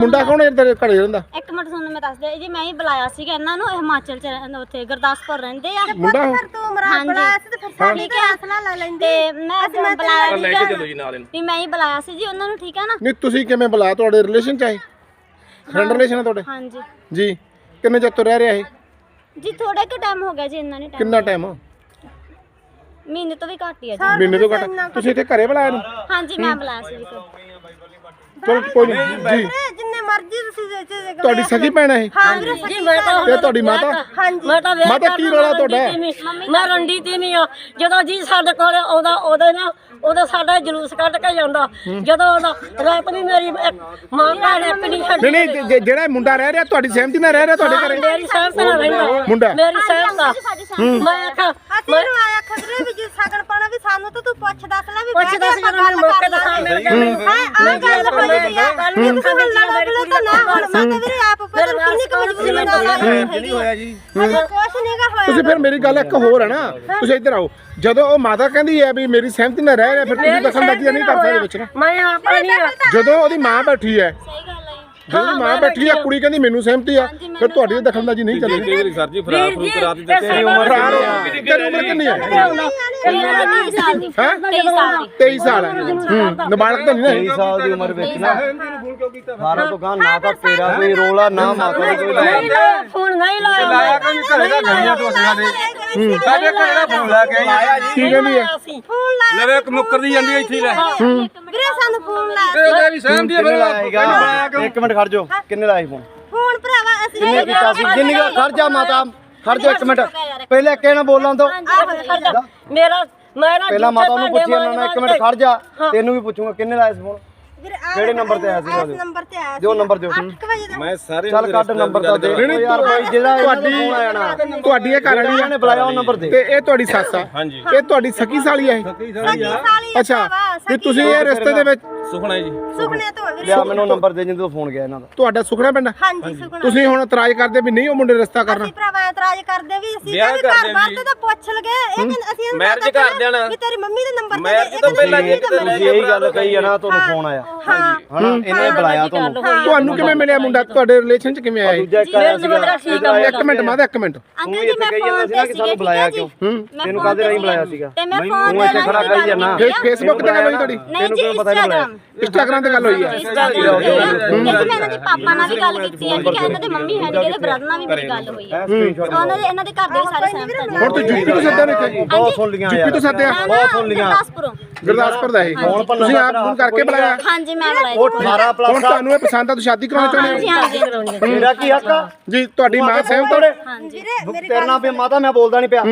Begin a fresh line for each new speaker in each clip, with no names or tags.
ਮੁੰਡਾ ਕੌਣ ਹੈ ਤੇਰੇ ਘਰੇ ਰਹਿੰਦਾ?
ਇੱਕ ਮਿੰਟ ਤੁਹਾਨੂੰ ਮੈਂ ਦੱਸਦਾ ਜੀ ਮੈਂ ਹੀ ਬੁਲਾਇਆ ਸੀਗਾ ਇਹਨਾਂ ਨੂੰ ਇਹ ਹਿਮਾਚਲ ਚ ਰਹਿੰਦੇ ਉੱਥੇ ਗੁਰਦਾਸਪੁਰ ਰਹਿੰਦੇ ਆ।
ਮੁੰਡਾ ਉਹ?
ਤੂੰ ਮਰਾ ਬੁਲਾਇਆ ਸੀ ਤੇ ਫਿਰ ਸਾਡੀ ਕੀ ਹਸਲਾ ਲੈ ਲੈਂਦੇ। ਤੇ ਮੈਂ ਬੁਲਾਇਆ
ਲੈ ਕੇ ਚਲੋ ਜੀ ਨਾਲ ਇਹਨੂੰ।
ਵੀ ਮੈਂ ਹੀ ਬੁਲਾਇਆ ਸੀ ਜੀ ਉਹਨਾਂ ਨੂੰ ਠੀਕ ਹੈ ਨਾ?
ਨਹੀਂ ਤੁਸੀਂ ਕਿਵੇਂ ਬੁਲਾ ਤੁਹਾਡੇ ਰਿਲੇਸ਼ਨ ਚ ਆਏ? ਫਰੈਂਡ ਰਿਲੇਸ਼ਨ ਹੈ ਤੁਹਾਡੇ?
ਹਾਂਜੀ।
ਜੀ ਕਿੰਨੇ ਚਿਰ ਤੋਂ ਰਹਿ ਰਿਹਾ ਇਹ?
ਜੀ ਥੋੜਾ ਕੁ ਟਾਈਮ ਹੋ ਗਿਆ ਜੀ ਨਹੀਂ ਟਾਈਮ
ਕਿੰਨਾ ਟਾਈਮ
ਮਹੀਨੇ ਤੋਂ ਵੀ ਘੱਟ ਹੀ ਆ ਜੀ।
ਮਹੀਨੇ ਤੋਂ ਘੱਟ। ਤੁਸੀਂ ਇੱਥੇ ਘਰੇ ਬੁਲਾਇਆ ਨੂੰ
ਹਾਂਜੀ ਮੈਂ ਬੁਲਾਇਆ ਸੀ ਜੀ
ਚਲੋ ਕੋਈ ਨਹੀਂ ਜੀ।
ਜਿੰਨੇ ਮਰਜ਼ੀ ਤੁਸੀਂ
ਤੁਹਾਡੀ ਸਗੀ ਭੈਣ ਹੈ ਇਹ?
ਹਾਂ ਵੀਰੇ
ਜੀ ਮੈਂ ਤਾਂ
ਤੇ ਤੁਹਾਡੀ ਮਾਤਾ?
ਮੈਂ ਤਾਂ ਵੇਖ
ਮਾਤਾ ਕੀ ਰੌਲਾ ਤੁਹਾਡਾ?
ਮੈਂ ਰੰਡੀ ਤੇ ਨਹੀਂ ਆ। ਜਦੋਂ ਜੀ ਸਾਡੇ ਕੋਲ ਆਉਂਦਾ ਉਹਦੇ ਨਾ ਉਹਦਾ ਸਾਡਾ ਜਲੂਸ ਕੱਢ ਕੇ ਜਾਂਦਾ। ਜਦੋਂ ਉਹਦਾ ਰਾਤ ਵੀ ਮੇਰੀ ਇੱਕ ਮਾਂ ਭੈਣ ਇੱਕ ਨਹੀਂ ਛੱਡੀ
ਨਹੀਂ ਨਹੀਂ ਜੇ- ਜਿਹੜਾ ਇਹ ਮੁੰਡਾ ਰਹਿ ਰਿਹਾ ਤੁਹਾਡੀ ਸਹਿਮਤੀ ਨਾਲ ਰਹਿ ਰਿਹਾ ਤੁਹਾਡੇ ਘਰੇ?
ਮੇਰੀ ਸਹਿਮਤ ਨਾਲ ਰਹਿੰਦਾ।
ਮੁੰਡਾ।
ਮੇਰੀ ਸਹਿਮਤ ਦਾ ਮੈਂ ਆਖਾਂ
ਅਸੀਂ ਨੂੰ ਆਇਆ ਵੀ ਜੇ ਸਾਗਣ ਵੀ ਸਾਨੂੰ ਤਾਂ ਤੂੰ ਪੁੱਛ ਦੱਸ ਲੈ ਵੀ
ਪੁੱਛ ਦੱਸ ਜਦੋਂ ਮੈਨੂੰ ਮੌਕੇ ਦਿਖਾ ਮੇਰੇ ਕੋਲ
ਹਾਂ ਆ ਗੱਲ ਹੋਈ ਆ। ਜੇ ਤੁਸੀਂ ਹੁਣ ਲੜਾ ਬਲੇ ਤਾਂ ਨਾ ਹੁਣ ਮੈਂ ਤਾਂ ਵੀਰੇ ਆਪ ਪਤਾ ਨੀ ਕਿੰਨੀ ਕੁ ਮਜਬੂਰੀ ਨਾਲ ਆ ਨਹੀਂ ਹੋਇਆ ਜੀ। ਕੁਛ ਨਹੀਂਗਾ ਹੋਇਆ
ਤੁਸੀਂ ਫਿਰ ਮੇਰੀ ਗੱਲ ਇੱਕ ਹੋਰ ਹੈ ਨਾ। ਤੁਸੀਂ ਇੱਧਰ ਆਓ। ਜਦੋਂ ਉਹ ਮਾਤਾ ਕਹਿੰਦੀ ਹੈ ਵੀ ਮੇਰੀ ਸਹਿਮਤੀ ਨਾਲ ਰਹਿ ਰਿਹਾ ਫਿਰ ਤੁਸੀਂ ਦਖਲਅੰਦਾਜ਼ੀ ਨਹੀਂ ਕਰ ਸਕਦੇ ਵਿੱਚ ਨਾ।
ਮੈਂ ਆਪਾ ਨਹੀਂ
ਜਦੋਂ ਉਹਦੀ ਮਾਂ ਬੈਠੀ ਹੈ
ਸਹੀ ਗੱਲ ਹੈ
ਜਦੋਂ ਮਾਂ ਬੈਠੀ ਹੈ ਕੁੜੀ ਕਹਿੰਦੀ ਮੈਨੂੰ ਸਹਿਮਤੀ ਆ ਫਿਰ ਤੁਹਾਡੀ ਤਾਂ ਦਖਲਅੰਦਾਜ਼ੀ ਨਹੀਂ ਚੱਲੇਗੀ
ਵਾਰੀ ਸਰ ਜੀ ਫਰਾਰ ਫਰੂ ਕਰਾ ਦਿੱਤੇ
ਤੇਰੀ ਉਮਰ
ਤੇਰੀ ਉਮਰ ਕਿੰਨੀ ਹੈ
ਮੇਰਾ 23 ਸਾਲ ਦੀ
ਹੈ
23 ਸਾਲ ਦੀ
23 ਸਾਲ ਹੈ ਨਾਬਾਲਗ ਤਾਂ ਨਹੀਂ ਨਾ
23 ਸਾਲ ਦੀ ਉਮਰ ਵਿੱਚ ਨਾ 18 ਤੋਂ ਗਾਂ ਨਾ ਤਾਂ ਤੇਰਾ ਕੋਈ ਰੋਲਾ ਨਾ ਮਾਤਾ ਕੋਈ
ਨਹੀਂ ਲਾਇਆ ਫੋਨ ਨਹੀਂ ਲਾਇਆ ਲਾਇਆ
ਕੋਈ ਘਰੇ ਦਾ ਗਈਆਂ ਤੁਹਾਡੀਆਂ ਦੇ ਸਾਡੇ ਘਰੇ ਦਾ ਫੋਨ ਲੈ ਕੇ ਆਇਆ ਜੀ
ਕੀ ਕਹਿੰਦੀ ਹੈ
ਫੋਨ ਲਾ
ਲਵੇ ਇੱਕ ਮੁੱਕਰਦੀ ਜਾਂਦੀ ਇੱਥੇ ਹੀ ਲੈ
ਵੀਰੇ ਸਾਨੂੰ ਫੋਨ ਲਾ
ਵੀ ਸਹਿਮਤੀ
ਇੱਕ ਮਿੰਟ ਖੜ ਜਾਓ। ਕਿੰਨੇ ਲਾਇਆ ਫੋਨ
ਫੋਨ ਭਰਾਵਾ ਅਸੀਂ
ਕਿੰਨੇ ਕੀਤਾ ਸੀ? ਜਿੰਨੀ ਖੜ ਜਾ ਮਾਤਾ ਖੜ ਜਾ ਇੱਕ ਮਿੰਟ। ਪਹਿਲੇ ਕਿਹਨਾਂ ਬੋਲਾਂ ਤੋਂ
ਮੇਰਾ ਮੈਂ ਨਾ
ਪਹਿਲਾਂ ਮਾਤਾ ਨੂੰ ਪੁੱਛੀ
ਭਾਂਡੇ
ਨਾ ਇੱਕ ਮਿੰਟ ਖੜ ਜਾ। ਤੈਨੂੰ ਵੀ ਪੁੱਛੂੰਗਾ ਕਿੰਨੇ ਲਾਇਆ ਸੀ ਫੋਨ
ਵੀਰੇ ਆ
ਕਿਹੜੇ ਨੰਬਰ ਤੇ ਆਇਆ ਸੀ
ਨੰਬਰ ਤੇ ਆਇਆ
ਦਿਓ ਨੰਬਰ ਦਿਓ।
8 ਵਜੇ ਦਾ।
ਮੈਂ ਸਾਰੇ
ਚੱਲ ਕੱਢ ਨੰਬਰ ਤਾਂ ਦੇ।
ਨਹੀਂ,
ਯਾਰ ਭਾਈ ਜਿਹੜਾ
ਤੁਹਾਡੀ ਤੁਹਾਡੀ ਇਹ ਘਰ ਵਾਲੀ
ਇਹਨਾਂ ਨੇ ਬੁਲਾਇਆ ਉਹ ਨੰਬਰ ਦੇ।
ਤੇ ਇਹ ਤੁਹਾਡੀ ਸੱਸ ਆ।
ਹਾਂਜੀ।
ਇਹ ਤੁਹਾਡੀ ਸਕੀ ਸਾਲੀ ਹੈ ਇਹ?
ਸਗੀ ਸਾਲੀ
ਅੱਛਾ। ਵੀ ਤੁਸੀਂ ਇਹ ਰਿਸ਼ਤੇ ਦੇ ਵਿੱਚ
ਸੁਖਣਾ ਜੀ।
ਸੁਖਨੇ ਤੋਂ ਵੀਰੇ।
ਲਿਆ ਮੈਨੂੰ ਨੰਬਰ ਦੇ ਜਿੰਦੇ ਤੋਂ ਫੋਨ ਗਿਆ ਇਹਨਾਂ ਦਾ।
ਤੁਹਾਡਾ ਸੁਖਣਾ ਪਿੰਡ? ਆ?
ਹਾਂਜੀ।
ਤੁਸੀਂ ਹੁਣ ਇਤਰਾਜ਼ ਕਰਦੇ ਵੀ ਨਹੀਂ ਉਹ ਮੁੰਡੇ ਰਿਸ਼ਤਾ ਕਰਨਾ?
ਅਸੀਂ ਭਰਾਵਾ ਇਤਰਾਜ਼ ਕਰਦੇ ਵੀ ਅਸੀਂ
ਵਿਆਹ
ਕਹਿੰਦੇ
ਕਰਦੇ
ਘਰ ਬਾਰ। ਤੇ ਤਾਂ ਪੁੱਛ ਲਗੇ। ਇਹ ਕਹਿੰਦੇ ਅਸੀਂ ਇਹਨੂੰ
Marriage ਕਰ ਦੇਣਾ।
ਵੀ ਤੇਰੀ ਮੰਮੀ ਦੇ ਨੰਬਰ ਤੇ
Marriage
ਇਹ
ਤੋਂ ਪਹਿਲਾਂ ਜੇ
number
ਤੁਸੀਂ ਇਹੀ ਗੱਲ ਕਹੀ ਆ ਨਾ ਤੁਹਾਨੂੰ ਫੋਨ ਆਇਆ।
ਹਾਂ।
ਹਨਾ ਇਹਨੇ ਬੁਲਾਇਆ ਤੁਹਾਨੂੰ।
ਤੁਹਾਨੂੰ ਕਿਵੇਂ ਮਿਲਿਆ ਮੁੰਡਾ? ਤੁਹਾਡੇ ਰਿਲੇਸ਼ਨ ਚ ਕਿਵੇਂ ਆਇਆ ਇਹ?
ਦੂਜਾ ਇੱਕ ਆਇਆ ਸੀਗਾ।
ਇੱਕ ਮਿੰਟ ਮਾਦਾ ਇੱਕ ਮਿੰਟ।
ਅੰਕਲ ਜੀ ਮੈਂ
ਕਹੀ
ਫੋਨ
ਜਾਂਦਾ
ਤੇ
ਸੀ ਨਾ ਕਿ
ਸੀਗੇ
ਸਾਨੂੰ ਬੁਲਾਇਆ ਕਿਉਂ? ਤੈਨੂੰ ਕਾਹਦੇ ਰਾਹੀਂ। ਬੁਲਾਇਆ ਸੀਗਾ?
ਤੇ ਮੈਂ ਫੋਨ
ਤੂੰ ਇੱਥੇ ਖੜਾ ਕਹੀ ਜਾਣਾ
ਫੇ- ਫੇਸਬੁੱਕ ਤੇ ਗੱਲ ਹੋਈ ਤੁਹਾਡੀ
ਨਹੀਂ ਜੀ
ਤੈਨੂੰ ਪਤਾ ਨਹੀਂ ਬੁਲਾਇਆ
ਇੰਸਟਾਗ੍ਰਾਮ
ਇੰਸਟਾਗ੍ਰਾਮ ਤੇ ਗੱਲ ਹੋਈ ਆ
ਇੰਸਟਾਗ੍ਰਾਮ ਤੇ ਮੈਂ ਇਹਨਾਂ ਦੇ ਪਾਪਾ ਨਾਲ ਵੀ ਗੱਲ ਕੀਤੀ ਹੈ ਕਿ ਇਹਨਾਂ ਦੇ ਮੰਮੀ ਹੈ ਇਹਦੇ ਬ੍ਰਦਰ ਨਾਲ ਵੀ ਮੇਰੀ ਗੱਲ ਹੋਈ ਹੈ। ਉਹਨਾਂ ਦੇ ਇਹਨਾਂ ਦੇ ਘਰ ਦੇ ਵੀ ਸਾਰੇ ਸਹਿਮਤ ਹਨ
ਹੁਣ ਤੂੰ ਯੂਪੀ ਤੋਂ ਸੱਦਿਆ ਨੇ ਇੱਥੇ?
ਬਹੁਤ ਸੁਣ ਲੀਆਂ
ਯੂਪੀ ਤੋਂ ਸੱਦਿਆ
ਬਹੁਤ ਸੁਣ ਲੀਆਂ।
ਗੁਰਦਾਸਪੁਰੋਂ
ਦਾ ਇਹ। ਤੁਸੀਂ ਆਪ ਫੋਨ ਕਰਕੇ ਬੁਲਾਇਆ।
ਹਾਂਜੀ ਮੈਂ ਬੁਲਾਇਆ
ਉਹ 18
ਹੁਣ
ਪਲੱਸ
ਤੁਹਾਨੂੰ ਇਹ ਪਸੰਦ ਆ ਤੁਸੀਂ ਸ਼ਾਦੀ ਕਰਾਉਣੀ ਚਾਹੁੰਦੇ
ਹਾਂਜੀ
ਹੋ
ਹਾਂਜੀ
ਮੇਰਾ ਕੀ ਹੱਕ ਆ?
ਜੀ ਤੁਹਾਡੀ ਮਾਂ ਸਹਿਮਤ ਹੈ?
ਹਾਂਜੀ।
ਤੇਰੇ ਨਾਲ ਵੀ ਮਾਤਾ ਮੈਂ ਬੋਲਦਾ ਨਹੀਂ ਪਿਆ।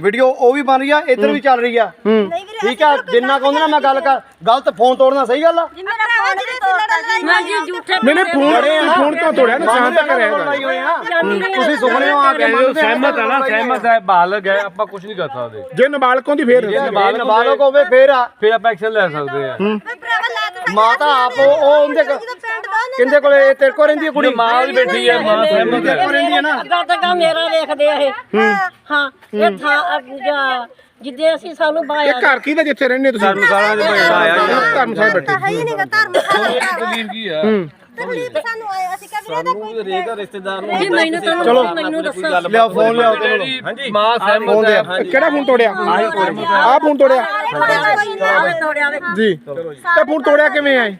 ਵੀਡੀਓ ਉਹ ਵੀ ਬਣ ਰਹੀ ਆ ਇੱਧਰ ਵੀ ਚੱਲ ਰਹੀ ਆ।
ਨਹੀਂ
ਠੀਕ ਆ ਜਿੰਨਾ ਕਹਿੰਦੇ ਨਾ ਮੈਂ ਗੱਲ ਕਰ। ਗਲਤ ਫੋਨ ਤੋੜਨਾ ਸਹੀ ਗੱਲ ਆ?
ਮੇਰਾ ਫੋਨ ਤੇ
ਮੈਂ ਜੀ ਝੂਠੇ
ਮੈਨੇ ਫੋਨ ਫੋਨ ਕਿਉਂ ਤੋੜਿਆ? ਨੁਕਸਾਨ ਤਾਂ ਕਰਿਆ ਹੈਗਾ
ਤੁਸੀਂ ਸੁਪਨੇ ਹੋ ਆ ਕੇ ਮੰਨਦੇ
ਸਹਿਮਤ ਹੈ ਨਾ ਸਹਿਮਤ ਹੈ ਬਾਲਗ ਹੈ ਆਪਾਂ ਕੁਝ ਨਹੀਂ ਕਰ ਸਕਦੇ।
ਜੇ ਨਾਬਾਲਗੋਂ ਦੀ ਫੇਰ।
ਜੇ ਨਾਬਾਲਗ ਹੋਵੇ ਫੇਰ ਆ
ਫਿਰ ਆਪਾਂ ਐਕਸ਼ਨ ਲੈ ਸਕਦੇ ਆ।
ਮਾਤਾ ਆਪ ਉਹ ਉਹ ਉਹਦੇ ਕੋ-
ਜਦੋਂ ਪਿੰਡ ਦਾ। ਉਹਨੇ
ਕਿੰਦੇ ਕੋਲੇ ਤੇਰੇ ਕੋਲ ਰਹਿੰਦੀ ਹੈ ਕੁੜੀ?
ਮਾਂ ਵੀ ਬੈਠੀ ਹੈ ਮਾਂ ਸਹਿਮਤ
ਤੇਰੇ ਕੋਲ ਰਹਿੰਦੀ ਹੈ ਨਾ?
ਅੱਗਾ ਤੱਕ ਮੇਰਾ ਵੇਖਦੇ ਆ ਇਹ ਹਾਂ। ਇਹ ਥਾਂ ਅੱਗਾ ਜਿੱਦੇ ਅਸੀਂ ਸਾਨੂੰ
ਇਹ
ਬਾਇਆ
ਘਰ ਕੀ ਦਾ ਜਿੱਥੇ ਰਹਿੰਦੇ ਤੁਸੀਂ?
ਧਰਮਸ਼ਾਲਾ ਦੇ ਆਇਆ
ਧਰਮਸ਼ਾਲਾ ਬੈਠੇ।
ਹੈ ਹੀ ਨਹੀਂਗਾ ਧਰਮ ਸਾਡਾ
ਤਕਲੀਫ ਕੀ ਆ?
ਤਕਲੀਫ ਸਾਨੂੰ ਆਏ ਅਸੀਂ ਕਹ ਵੀਰੇ ਦਾ ਕੋਈ
ਰੇਗਾ ਰਿਸ਼ਤੇਦਾਰ ਨੂੰ
ਜੀ ਮੈਨੂੰ ਤਾਂ ਚਲੋ। ਮੈਨੂੰ ਦੱਸੋ
ਲਿਆਓ ਫੋਨ
ਹਾਂਜੀ। ਮਾਂ ਸਹਿਮਤ ਹੈ
ਕਿਹੜਾ ਫੋਨ ਤੋੜਿਆ? ਆਹ ਫੋਨ ਤੋੜਿਆ। ਜੀ। ਤੇ ਫੋਨ ਤੋੜਿਆ। ਕਿਵੇਂ ਆਏ?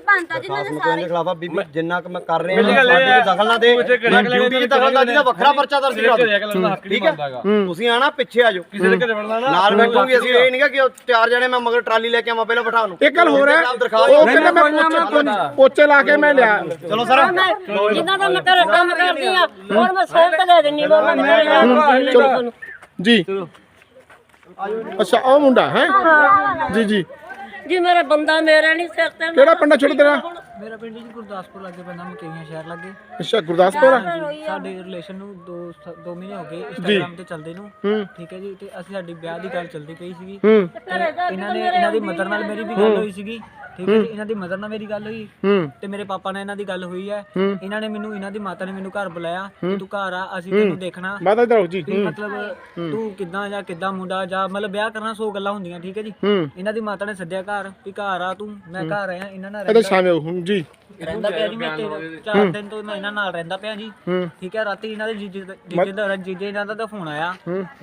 ਜੀ ਬੰਤਾ ਜਿਨ੍ਹਾਂ ਨੇ
ਸਾਰੇ ਖਿਲਾਫਾ ਬੀਬੀ ਜਿੰਨਾ ਕਿ ਮੈਂ ਕਰ ਰਿਹਾ ਹਾਂ ਸਾਡੇ ਤੇ ਦਖਲ ਨਾ ਦੇ। ਡਿਊਟੀ 'ਚ ਦਖਲ ਦਾ ਜਿਹਦਾ ਵੱਖਰਾ ਪਰਚਾ ਦਰਜ ਕਰਾ ਦਿਓ। ਠੀਕ ਹੈ। ਤੁਸੀਂ ਆਣਾ ਪਿੱਛੇ ਆ ਜਾਓ।
ਕਿਸੇ ਦੇ ਘਰੇ ਵੜਨਾ ਨਾ?
ਨਾਲ ਬੈਠੋਗੇ ਅਸੀਂ ਇਹ ਨਹੀਂਗਾ ਕਿ ਉਹ ਚਾਰ ਜਣੇ ਮੈਂ ਮਗਰ ਟਰਾਲੀ ਲੈ ਕੇ ਆਵਾਂ ਪਹਿਲਾਂ ਬਿਠਾ ਨੂੰ
ਇੱਕ ਗੱਲ ਹੋਰ ਹੈ ਉਹ ਕਹਿੰਦਾ ਮੈਂ ਪੋਚੇ ਪੋਚੇ ਲਾ ਕੇ ਮੈਂ ਲਿਆ।
ਚਲੋ ਸਰ।
ਜਿੰਨਾ ਦਾ ਮੈਂ ਘਰੇ ਕੰਮ ਕਰਦੀ ਆ ਹੁਣ ਮੈਂ ਸਹਿਮਤ ਦੇ ਦਿੰਨੀ ਉਹਨਾਂ ਨੇ ਮੇਰੇ ਨਾਲ
ਜੀ। ਅੱਛਾ ਉਹ ਮੁੰਡਾ ਹੈ। ਜੀ ਜੀ।
ਜੀ ਮੇਰਾ ਬੰਦਾ ਮੇਰੇ ਨਹੀਂ ਸਿਰ ਤੇ
ਕਿਹੜਾ ਪਿੰਡ ਛੋੜ ਤੇਰਾ?
ਮੇਰਾ ਪਿੰਡ ਜੀ ਗੁਰਦਾਸਪੁਰ ਲੱਗੇ ਪੈਂਦਾ ਮਕੇਰੀਆਂ ਸ਼ਹਿਰ ਲੱਗੇ।
ਅੱਛਾ ਗੁਰਦਾਸਪੁਰ ਆ?
ਸਾਡੇ ਰਿਲੇਸ਼ਨ ਨੂੰ 2 2 ਮਹੀਨੇ ਹੋ ਗਏ ਇੰਸਟਾਗ੍ਰam ਤੇ ਚੱਲਦੇ ਨੂੰ।
ਹੂੰ।
ਠੀਕ ਹੈ ਜੀ ਤੇ ਅਸੀਂ ਸਾਡੀ ਵਿਆਹ ਦੀ ਗੱਲ ਚੱਲਦੀ ਪਈ ਸੀਗੀ।
ਹੂੰ।
ਤੇ ਇਹਨਾਂ ਨੇ ਇਹਨਾਂ ਦੀ ਮਦਰ ਨਾਲ ਮੇਰੀ ਵੀ ਗੱਲ ਹੋਈ ਸੀਗੀ। ਠੀਕ ਹੈ ਜੀ ਇਹਨਾਂ ਦੀ ਮਦਰ ਨਾਲ ਮੇਰੀ ਗੱਲ ਹੋਈ।
ਹੂੰ।
ਤੇ ਮੇਰੇ ਪਾਪਾ ਨਾਲ ਇਹਨਾਂ ਦੀ ਗੱਲ ਹੋਈ ਹੈ। ਇਹਨਾਂ ਨੇ ਮੈਨੂੰ ਇਹਨਾਂ ਦੀ ਮਾਤਾ ਨੇ ਮੈਨੂੰ ਘਰ ਬੁਲਾਇਆ ਕਿ ਤੂੰ ਘਰ ਆ ਅਸੀਂ ਤੈਨੂੰ ਦੇਖਣਾ।
ਮਾਤਾ ਇਧਰ ਆਓ ਜੀ।
ਮਤਲਬ ਤੂੰ ਕਿੱਦਾਂ ਜਾਂ ਕਿੱਦਾਂ ਮੁੰਡਾ ਜਾਂ ਮਤਲਬ ਵਿਆਹ ਕਰਨਾ ਸੋ ਗੱਲਾਂ ਹੁੰਦੀਆਂ ਠੀਕ ਹੈ ਜੀ।
ਹੂੰ।
ਇਹਨਾਂ ਦੀ ਮਾਤਾ ਨੇ ਸੱਦਿਆ ਘਰ ਵੀ ਘਰ ਆ ਤੂੰ ਮੈਂ ਘਰ ਆਇਆ ਇਹਨਾਂ ਨਾਲ
ਇਧਰ
ਰਹਿੰਦਾ।
ਸ਼ਾਮੇ ਆਓ। ਹੁਣ ਜੀ।
ਰਹਿੰਦਾ ਪਿਆ ਜੀ ਮੈਂ ਤਿੰਨ- ਚਾਰ ਦਿਨ ਤੋਂ ਮੈਂ ਇਹਨਾਂ ਨਾਲ ਰਹਿੰਦਾ ਪਿਆ ਜੀ। ਠੀਕ ਹੈ ਰਾਤੀ ਇਹਨਾਂ ਦੇ ਜੀਜੇ ਦਾ- ਜੀਜੇ ਦਾ ਜੀਜੇ ਇਹਨਾਂ ਦਾ ਤਾਂ ਫੋਨ ਆਇਆ।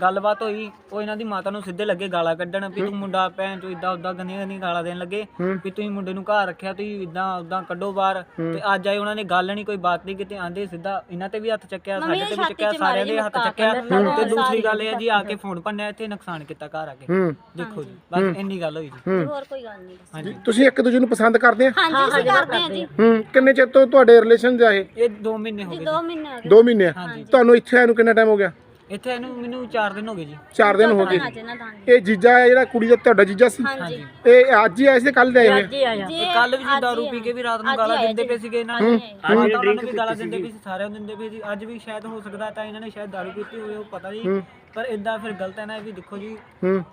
ਗੱਲਬਾਤ ਹੋਈ ਉਹ ਇਹਨਾਂ ਦੀ ਮਾਤਾ ਨੂੰ ਸਿੱਧੇ ਲੱਗੇ ਗਾਲਾਂ ਕੱਢਣ ਵੀ ਤੂੰ ਮੁੰਡਾ ਭੈਣ ਚੋ ਇਦਾਂ ਉਦਾਂ ਗੰਦੀਆਂ ਗੰਦੀਆਂ ਗਾਲਾਂ ਦੇਣ ਲੱਗੇ ਵੀ ਤੁਸੀਂ ਮੁੰਡੇ ਨੂੰ ਘਰ ਰੱਖਿਆ ਤੁਸੀਂ ਇਦਾਂ ਉਦਾਂ ਕੱਢੋ ਬਾਹਰ। ਤੇ ਅੱਜ ਆਏ ਉਹਨਾਂ ਨੇ ਗੱਲ ਨਹੀਂ ਕੋਈ ਬਾਤ ਨਹੀਂ ਕਿਤੇ ਆਂਦੇ ਸਿੱਧਾ ਇਹਨਾਂ ਤੇ ਵੀ ਹੱਥ ਚੱਕਿਆ ਸਾਡੇ ਤੇ ਵੀ ਚੱਕਿਆ ਸਾਰਿਆਂ ਦੇ ਹੱਥ ਚੱਕਿਆ। ਤੇ ਦੂਸਰੀ ਗੱਲ ਇਹ ਹੈ ਜੀ ਆ ਕੇ ਫੋਨ ਭੰਨਿਆ ਇੱਥੇ ਨੁਕਸਾਨ ਕੀਤਾ ਘਰ ਆ ਕੇ।
ਹੂੰ।
ਦੇਖੋ ਜੀ ਬਸ ਇੰਨੀ ਗੱਲ ਹੋਈ ਜੀ।
ਹੋਰ ਕੋਈ ਗੱਲ ਨਹੀਂ।
ਹਾਂਜੀ।
ਤੁਸੀਂ ਇੱਕ ਦੂਜੇ ਨੂੰ ਪਸੰਦ ਕਰਦੇ ਆ?
ਹਾਂਜੀ ਅਸੀਂ ਕਰਦੇ ਹਾਂ ਜੀ
ਹੂੰ ਕਿੰਨੇ ਚਿਰ ਤੋਂ ਤੁਹਾਡੇ ਰਿਲੇਸ਼ਨ ਜਾਏ
ਇਹ? 2 ਮਹੀਨੇ ਹੋ ਗਏ ਜੀ।
2 ਮਹੀਨੇ ਹੋ ਗਏ।
2 ਮਹੀਨੇ ਤੁਹਾਨੂੰ ਇੱਥੇ ਆਏ ਨੂੰ ਕਿੰਨਾ ਟਾਈਮ ਹੋ ਗਿਆ?
ਇੱਥੇ ਇਹਨੂੰ ਮੈਨੂੰ 4 ਦਿਨ ਹੋ ਗਏ ਜੀ।
4 ਦਿਨ ਹੋ ਗਏ।
ਹਾਂਜੀ ਨਾ
ਇਹ ਜੀਜਾ ਹੈ ਜਿਹੜਾ ਕੁੜੀ ਦਾ ਤੁਹਾਡਾ ਜੀਜਾ ਸੀ?
ਹਾਂਜੀ।
ਇਹ ਅੱਜ ਹੀ ਆਏ ਸੀ ਕੱਲ ਆਏ ਹੋਏ?
ਜੀ ਆਇਆ
ਜੀ
ਕੱਲ ਵੀ ਜੀ ਦਾਰੂ ਪੀ ਕੇ ਵੀ ਰਾਤ ਨੂੰ ਗਾਲਾਂ ਦਿੰਦੇ ਪਏ ਸੀਗੇ ਇਹਨਾਂ ਨੂੰ। ਅੱਜ ਉਹਨਾਂ ਨੂੰ ਵੀ ਗਾਲਾਂ ਦਿੰਦੇ ਪਏ ਸੀ ਸਾਰਿਆਂ ਨੂੰ ਦਿੰਦੇ ਪਏ ਸੀ। ਅੱਜ ਵੀ ਸ਼ਾਇਦ ਹੋ ਸਕਦਾ ਤਾਂ ਇਹਨਾਂ ਨੇ ਸ਼ਾਇਦ ਦਾਰੂ ਪੀਤੀ ਹੋਵੇ ਉਹ ਪਤਾ ਨਹੀਂ। ਪਰ ਇਦਾਂ ਫਿਰ ਗਲਤ ਹੈ ਨਾ ਇਹ ਵੀ ਦੇਖੋ ਜੀ।
ਹੂੰ।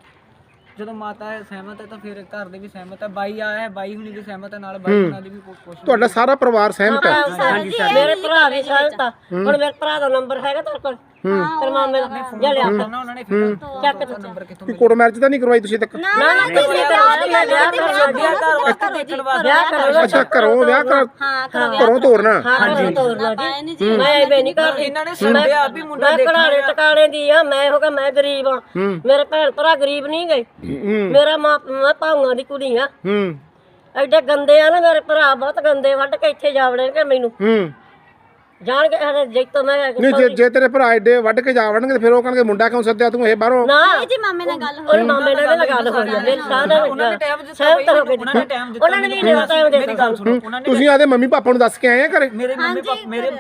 ਜਦੋਂ ਮਾਤਾ ਸਹਿਮਤ ਹੈ ਤਾਂ ਫਿਰ ਘਰ ਦੇ ਵੀ ਸਹਿਮਤ ਹੈ। ਬਾਈ ਆਇਆ ਹੈ ਬਾਈ ਹੁਣੀ ਵੀ ਸਹਿਮਤ ਹੈ ਨਾਲ ਬਾਈ ਉਹਨਾਂ ਦੀ ਵੀ ਕੋਸ਼ਿਸ਼
ਤੁਹਾਡਾ ਸਾਰਾ ਪਰਿਵਾਰ ਸਹਿਮਤ ਹੈ?
ਮੇਰੇ ਭਰਾ ਵੀ ਸਾਲਤਾ ਹੁਣ ਮੇਰੇ ਭਰਾ ਦਾ ਨੰਬਰ ਹੈਗਾ ਤੇਰੇ ਕੋਲ? ਤੇਰੇ ਮਾਮੇ ਦਾ ਜਾ ਲਿਆ
ਕਰਨਾ ਉਹਨਾਂ ਨੇ ਫਿਰ
ਚੱਕ ਤੂੰ
ਨੰਬਰ ਕਿੱਥੋਂ
ਕੋਈ ਕੋਰਟ ਮੈਰਿਜ ਤਾਂ ਨਹੀਂ ਕਰਵਾਈ ਤੁਸੀਂ ਤੱਕ?
ਨਾ ਨਾ ਕਿਸੇ ਦਾ
ਮੈਂ ਵਿਆਹ ਕਰਨਾ
ਵਿਆਹ ਘਰ ਵਾਸਤੇ ਦੇਖਣ ਵਾਸਤੇ
ਵਿਆਹ ਕਰਨਾ
ਅੱਛਾ ਘਰੋਂ ਵਿਆਹ ਕਰ।
ਹਾਂ ਕਰੋ
ਘਰੋਂ ਤੋਰਨਾ।
ਹਾਂ ਤੋਰਨਾ ਜੀ। ਮੈਂ ਐਵੇਂ ਨਹੀਂ ਕਰਦੀ
ਇਹਨਾਂ ਨੇ ਸੁਣਿਆ ਵੀ ਮੁੰਡਾ
ਮੈਂ ਘਰਾਣੇ ਟਿਕਾਣੇ ਦੀ ਆ ਮੈਂ ਮੈਂ ਗਰੀਬ ਆ। ਮੇਰੇ ਭੈਣ ਭਰਾ ਗਰੀਬ ਨਹੀਂ ਗਏ। ਮੇਰਾ ਮਾਂ ਮੈਂ ਭਾਊਆਂ ਦੀ ਕੁੜੀ ਆ।
ਹੂੰ।
ਐਡੇ ਗੰਦੇ ਆ ਨਾ ਮੇਰੇ ਭਰਾ ਬਹੁਤ ਗੰਦੇ ਵੱਢ ਕੇ ਇੱਥੇ ਜਾਵੜਨਗੇ ਮੈਨੂੰ।
ਹੂੰ।
ਜਾਣ ਕੇ ਹਰੇ ਜੈਤੋ ਮੈਂ
ਨਹੀਂ ਜੇ ਜੇ ਤੇਰੇ ਭਰਾ ਐਡੇ ਵੱਢ ਕੇ ਜਾ ਵੜਨਗੇ ਤੇ ਫਿਰ ਉਹ ਕਹਿਣਗੇ ਮੁੰਡਾ ਕਿਉਂ ਸੱਦਿਆ ਤੂੰ ਇਹ ਬਾਹਰੋਂ?
ਨਾ।
ਜੀ ਮਾਮੇ ਨਾਲ ਗੱਲ
ਉਹ ਮਾਮੇ ਨਾਲ ਵੀ ਗੱਲ ਹੋਈ ਆ। ਮੇਰੇ ਸਾਹਮਣੇ
ਉਹਨਾਂ ਨੇ ਟਾਈਮ ਦਿੱਤਾ
ਸਹਿਮਤ ਹੋ ਗਏ
ਉਹਨਾਂ ਨੇ ਟਾਈਮ ਦਿੱਤਾ
ਉਹਨਾਂ ਨੇ ਵੀ ਨਹੀਂ ਟਾਈਮ
ਮੇਰੀ
ਦਿੱਤਾ।
ਗੱਲ ਸੁਣੋ ਉਹਨਾਂ ਨੇ
ਤੁਸੀਂ ਆਦੇ ਮੰਮੀ ਪਾਪਾ ਨੂੰ ਦੱਸ ਕੇ ਆਏ ਆ ਘਰੇ?
ਮੇਰੇ ਮੰਮੀ ਪਾਪਾ ਮੇਰੇ